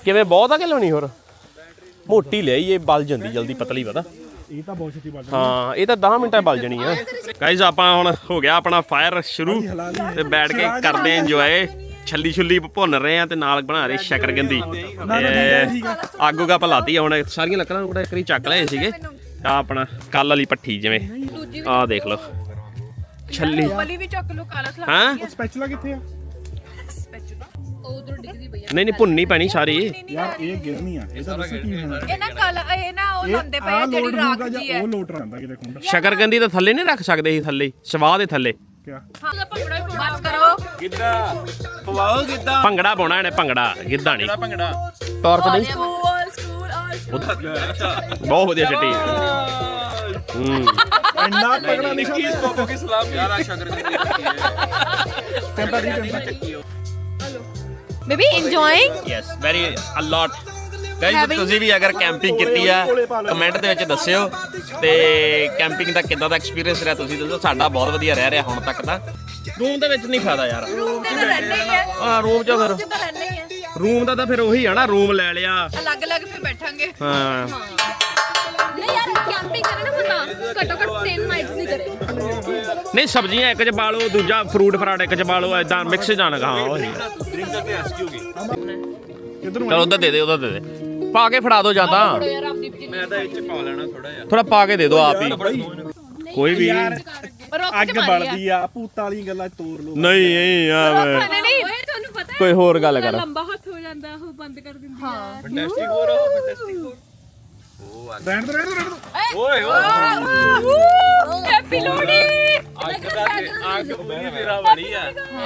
ਕਿਵੇਂ ਬਹੁਤ ਆ ਕਿ ਲੈਣੀ ਹੋਰ? ਮੋਟੀ ਲਈ ਇਹ ਬਲ ਜਾਂਦੀ ਜਲਦੀ ਪਤਲੀ ਪਤਾ। ਇਹ ਤਾਂ ਬਹੁਤ ਛੇਤੀ ਬਣ ਹਾਂ ਇਹ ਤਾਂ 10 ਮਿੰਟਾਂ ਬਲ ਜਣੀ ਆ। ਗਾਇਜ਼ ਆਪਾਂ ਹੁਣ ਹੋ ਗਿਆ ਆਪਣਾ ਫਾਇਰ ਸ਼ੁਰੂ ਤੇ ਬੈਠ ਕੇ ਕਰਦੇ ਆਂ ਇੰਜੋਏ ਛੱਲੀ ਛੁੱਲੀ ਭੁੰਨ ਰਹੇ ਆ ਤੇ ਨਾਲ ਬਣਾ ਰਹੇ ਸ਼ਕਰਗੰਦੀ ਅੱਗ ਉਗਾ ਭਲਾਤੀ ਹੁਣ ਸਾਰੀਆਂ ਲੱਕੜਾਂ ਨੂੰ ਇੱਕ ਵਾਰੀ ਚੱਕ ਲਏ ਸੀਗੇ। ਆ ਆਪਣਾ ਕੱਲ ਵਾਲੀ ਪੱਠੀ ਜਿਵੇਂ। ਆਹ ਦੇਖ ਲਓ। ਛੱਲੀ। ਵਾਲੀ ਵੀ ਚੱਕ ਲੋ ਕਾਲਾ ਸਲਾ ਹਾਂ? ਸਪੈਚੂਲਾ ਕਿੱਥੇ ਆ? ਨਹੀਂ ਨਹੀਂ ਭੁੰਨਣੀ ਪੈਣੀ ਸਾਰੀ। ਯਾਰ ਇਹ ਗਿਰਨੀ ਆ। ਇਹ ਤਾਂ ਦੱਸੋ ਕੀ ਹੋਣਾ। ਇਹ ਨਾ ਕਾਲਾ ਇਹ ਨਾ ਉਹ ਲਾਉਂਦੇ ਪਏ ਆ ਆ ਜਿਹੜੀ ਰਾਖ ਜੀ ਜਾਂ ਹੈ। ਉਹ ਲੋਟ ਰਹਿੰਦਾ ਕਿਤੇ ਖੁੰਡ। ਸ਼ਕਰਗੰਦੀ ਤਾਂ ਥੱਲੇ ਨਹੀਂ ਰੱਖ ਸਕਦੇ ਸੀ ਥੱਲੇ ਸਵਾਹ ਦੇ ਥੱਲੇ। ਕਿਆ? ਬਸ ਕਰੋ ਪਵਾਓ ਕਿੱਦਾਂ ਭੰਗੜਾ ਪਾਉਣਾ ਇਹਨੇ ਭੰਗੜਾ। ਗਿੱਧਾ ਨਹੀਂ। ਭੰਗੜਾ। ਤੌਰ ਤੇ ਨਹੀਂ ਸਕੂਲ ਸਕੂਲ ਆਲ ਬਹੁਤ ਵਧੀਆ ਛੱਟੀ ਹੂੰ। ਇੰਨਾ ਤਗੜਾ ਨਹੀਂ ਨਿੱਕੀ ਸਪੋਕੋ ਕੀ ਸਲਾਮ ਯਾਰਾ ਸ਼ਕਰ Tampa the Tampa baby enjoying yes very a lot guys ਤੁਸੀਂ ਵੀ ਅਗਰ ਕੈਂਪਿੰਗ ਕੀਤੀ ਆ ਕਮੈਂਟ ਦੇ ਵਿੱਚ ਦੱਸਿਓ ਤੇ ਕੈਂਪਿੰਗ ਦਾ ਕਿੱਦਾਂ ਦਾ ਐਕਸਪੀਰੀਅੰਸ ਰਿਹਾ ਤੁਸੀਂ ਦੱਸੋ ਸਾਡਾ ਬਹੁਤ ਵਧੀਆ ਰਹਿ ਰਿਹਾ ਹੁਣ ਤੱਕ ਦਾ ਰੂਮ ਦੇ ਵਿੱਚ ਨਹੀਂ ਫਾਇਦਾ ਯਾਰ। ਰੂਮ ਦੇ ਤਾਂ ਰਹਿੰਦੇ ਹੀ ਆ। ਆ ਰੂਮ ਚ ਫਿਰ ਤਾਂ ਹੀ ਰੂਮ ਦਾ ਤਾਂ ਫਿਰ ਉਹੀ ਆ ਨਾ ਰੂਮ ਲੈ ਲਿਆ। ਅਲੱਗ-ਅਲੱਗ ਫਿਰ ਬੈਠਾਂਗੇ। ਹਾਂ। ਨਹੀਂ ਯਾਰ ਕੈਂਪਿੰਗ ਕਰੇ ਨਾ ਬੰਦਾ ਘੱਟੋ ਘੱਟ 10 ਨਾਈਟਸ ਦੀ ਕਰੇ। ਨਹੀਂ ਸਬਜ਼ੀਆਂ ਇੱਕ ਚ ਪਾ ਲਓ ਦੂਜਾ ਫਰੂਟ ਫਰਾਟ ਇੱਕ ਚ ਪਾ ਲਓ ਐਦਾਂ ਮਿਕਸ ਜਾਣਾ ਹਾਂ ਉਹੀ। ਚਲ ਉਧਰ ਦੇ ਦੇ ਉਧਰ ਦੇ ਦੇ। ਪਾ ਕੇ ਫੜਾ ਦਿਓ ਜਾਂ ਤਾਂ। ਯਾਰ ਆਪਦੀ ਮੈਂ ਤਾਂ ਇੱਥੇ ਪਾ ਲੈਣਾ ਥੋੜਾ ਜਿਹਾ। ਥੋੜਾ ਪਾ ਕੇ ਦੇ ਦਿਓ ਆਪ ਹੀ। ਕੋਈ ਵੀ। ਅੱਗ ਬਲਦੀ ਆ ਭੂਤਾਂ ਵਾਲੀ ਗੱਲਾਂ ਤੋੜ ਲੋ ਨਹੀਂ ਨਹੀਂ ਆ ਨਹੀਂ ਨਹੀਂ। ਓਏ ਤੁਹਾਨੂੰ ਪਤਾ ਕੋਈ ਹੋਰ ਗੱਲ ਕਰ। ਲੰਬਾ ਹੱਥ ਹੋ ਜਾਂਦਾ ਉਹ ਬੰਦ ਕਰ ਦਿੰਦੀ ਹਾਂ। ਫੈਂਟੈਸਟਿਕ ਹੋ ਰਹਾ ਫੈਂਟੈਸਟਿਕ ਹੋ ਰਹਿਣ ਦੇ ਰਹਿਣ ਦੇ ਰਹਿਣ ਦੇ ਓਏ ਓਏ। ਹੈਪੀ ਲੋਹੜੀ। ਅੱਗ ਦਾ ਅੱਗ ਬੁਰੀ ਤੇਰਾ ਬੜੀ ਆ।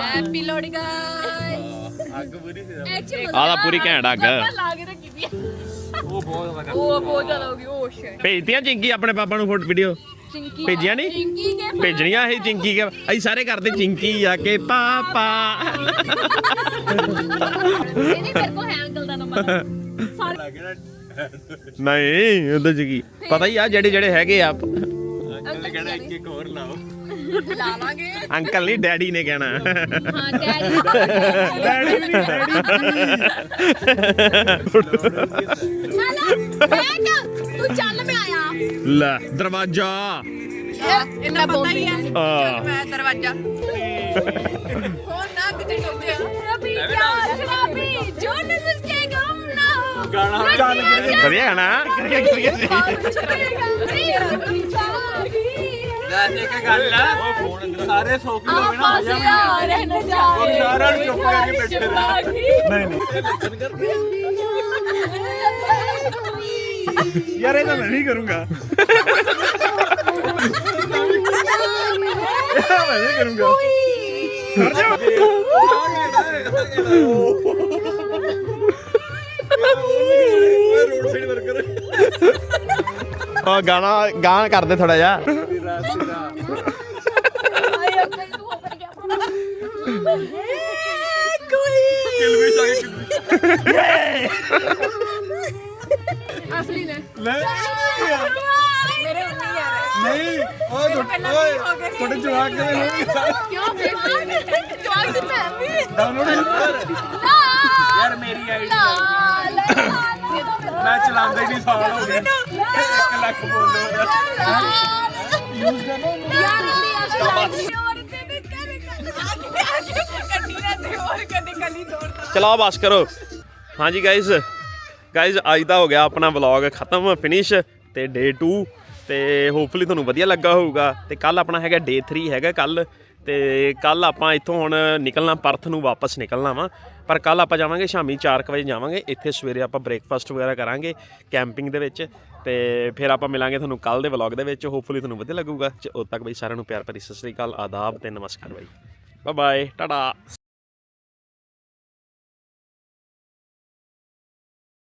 ਹੈਪੀ ਲੋਹੜੀ ਗਾਇਸ ਅੱਗ ਬੁਰੀ ਤੇਰਾ ਐਕਚੁਅਲੀ ਆਹ ਤਾਂ ਪੂਰੀ ਘੈਂਟ ਅੱਗ। ਲਾ ਕੇ ਰੱਖੀ ਦੀ ਉਹ ਬਹੁਤ ਜ਼ਿਆਦਾ ਉਹ ਬਹੁਤ ਜ਼ਿਆਦਾ ਹੋ ਗਈ ਉਹ ਸ਼ਿਟ ਭੇਜਤੀਆਂ ਚਿੰਕੀ ਆਪਣੇ ਪਾਪਾ ਨੂੰ ਫੋਟੋ ਵੀਡੀਓ ਚਿੰਕੀ ਭੇਜੀਆਂ ਨਹੀਂ? ਚਿੰਕੀ ਕੇ ਭੇਜਣੀਆਂ ਇਹ ਚਿੰਕੀ ਕੇ ਅਸੀਂ ਸਾਰੇ ਕਰਦੇ ਚਿੰਕੀ ਆ ਕੇ ਪਾਪਾ। ਇਹ ਨਹੀਂ ਮੇਰੇ ਕੋ ਹੈ ਅੰਕਲ ਦਾ ਨੰਬਰ ਸਾਰੇ ਨਹੀਂ ਉਹਦੇ ਚ ਕੀ? ਪਤਾ ਹੀ ਆ ਜਿਹੜੇ ਜਿਹੜੇ ਹੈਗੇ ਆ ਅੰਕਲ ਨੇ ਕਹਿਣਾ ਇੱਕ ਇੱਕ ਹੋਰ ਲਾਓ। ਲਾ ਲਾਂਗੇ ਅੰਕਲ ਨਹੀਂ ਡੈਡੀ ਨੇ ਕਹਿਣਾ। ਹਾਂ ਡੈਡੀ ਡੈਡੀ ਵੀ ਨਹੀਂ ਡੈਡੀ ਚੱਲ ਤੂੰ ਚੱਲ ਮੈਂ ਆਇਆ। ਲੈ ਦਰਵਾਜ਼ਾ। ਇੰਨਾ ਪਤਾ ਹੀ ਹੈ। ਮੈਂ ਦਰਵਾਜ਼ਾ। ਹੋਰ ਨਾ ਕਿਤੇ ਗਿਆ ਸ਼ਰਾਬੀ ਜਾ। ਸ਼ਰਾਬੀ ਜੋ ਨਜ਼ਰ ਕੇ ਗਾਣਾ ਚੱਲ ਵਧੀਆ ਗਾਣਾ ਵੈਸੇ ਇੱਕ ਗੱਲ ਆ ਸਾਰੇ ਸੋਫੇ ਹੋਵੇ ਨਾ ਆ ਜਾਣਗੇ ਆ ਰਹਿਣ ਜਾ ਉਹ ਸਾਰਿਆਂ ਨੂੰ ਚੁੱਪ ਕਰਕੇ ਬੈਠੇ ਰਹਿਣਾ। ਨਹੀਂ ਨਹੀਂ ਯਾਰ ਇਹ ਤਾਂ ਮੈਂ ਨਹੀਂ ਕਰੂੰਗਾ ਇਹ ਮੈਂ ਨਹੀਂ ਕਰੂੰਗਾ ਕਰ ਜਾ ਰੋਡ ਸਾਈਡ ਵਰਕਰ ਆ ਗਾਣਾ ਗਾਣ ਕਰਦੇ ਥੋੜਾ ਜਿਹਾ ਕਿਲ ਵੀ ਜਾ ਕੇ ਅਸਲੀ ਨੇ ਮੇਰੇ ਉੰਨੀ ਯਾਰ ਨਹੀਂ ਓਏ ਤੁਹਾਡੇ- ਓਏ ਤੁਹਾਡੇ ਜਵਾਕ ਕਿਵੇਂ ਹੋਣਗੇ ਕਿਉਂ ਬੇਇੱਜ਼ਤੀ ਜਵਾਕ ਦੀ ਭੈਣ ਵੀ ਡਾਊਨਲੋਡ ਯਾਰ ਮੇਰੀ ਆਈਡੀ ਹੀ ਨਹੀਂ ਸਾਲ ਹੋ ਗਿਆ 1 ਲੱਖ ਬੋਲੋ ਯੂਜ਼ ਕਰਨਾ ਯਾਰ ਇੰਨੀ ਅਸਲੀ ਕੰਨੀ ਨਾ ਤੇ ਹੋਰ ਕਦੇ ਕਲੀ ਤੋੜਦਾ ਚਲਾਓ ਬਸ ਕਰੋ। ਹਾਂਜੀ ਗਾਇਜ਼ ਗਾਇਜ਼ ਅੱਜ ਦਾ ਹੋ ਗਿਆ ਆਪਣਾ ਵਲੌਗ ਖਤਮ ਫਿਨਿਸ਼ ਤੇ ਡੇ 2 ਤੇ ਹੋਪਫੁਲੀ ਤੁਹਾਨੂੰ ਵਧੀਆ ਲੱਗਾ ਹੋਊਗਾ। ਤੇ ਕੱਲ ਆਪਣਾ ਹੈਗਾ ਡੇ 3 ਹੈਗਾ ਕੱਲ ਤੇ ਕੱਲ ਆਪਾਂ ਇੱਥੋਂ ਹੁਣ ਨਿਕਲਣਾ ਪਰਥ ਨੂੰ ਵਾਪਸ ਨਿਕਲਣਾ ਵਾ। ਪਰ ਕੱਲ ਆਪਾਂ ਜਾਵਾਂਗੇ, ਸ਼ਾਮੀ 4 ਵਜੇ ਜਾਵਾਂਗੇ। ਇੱਥੇ ਸਵੇਰੇ ਆਪਾਂ ਬ੍ਰੇਕਫਾਸਟ ਵਗੈਰਾ ਕਰਾਂਗੇ ਕੈਂਪਿੰਗ ਦੇ ਵਿੱਚ ਤੇ ਫਿਰ ਆਪਾਂ ਮਿਲਾਂਗੇ ਤੁਹਾਨੂੰ ਕੱਲ ਦੇ ਵਲੌਗ ਦੇ ਵਿੱਚ। ਹੋਪਫੁਲੀ ਤੁਹਾਨੂੰ ਵਧੀਆ ਲੱਗੂਗਾ। ਉਦੋਂ ਤੱਕ ਬਈ ਸਾਰਿਆਂ ਨੂੰ ਪਿਆਰ ਭਰੀ ਸਤਿ ਸ੍ਰੀ ਅਕਾਲ, ਆਦਾਬ ਤੇ ਨਮਸਕਾਰ ਬਾਈ। Bye bye Tata.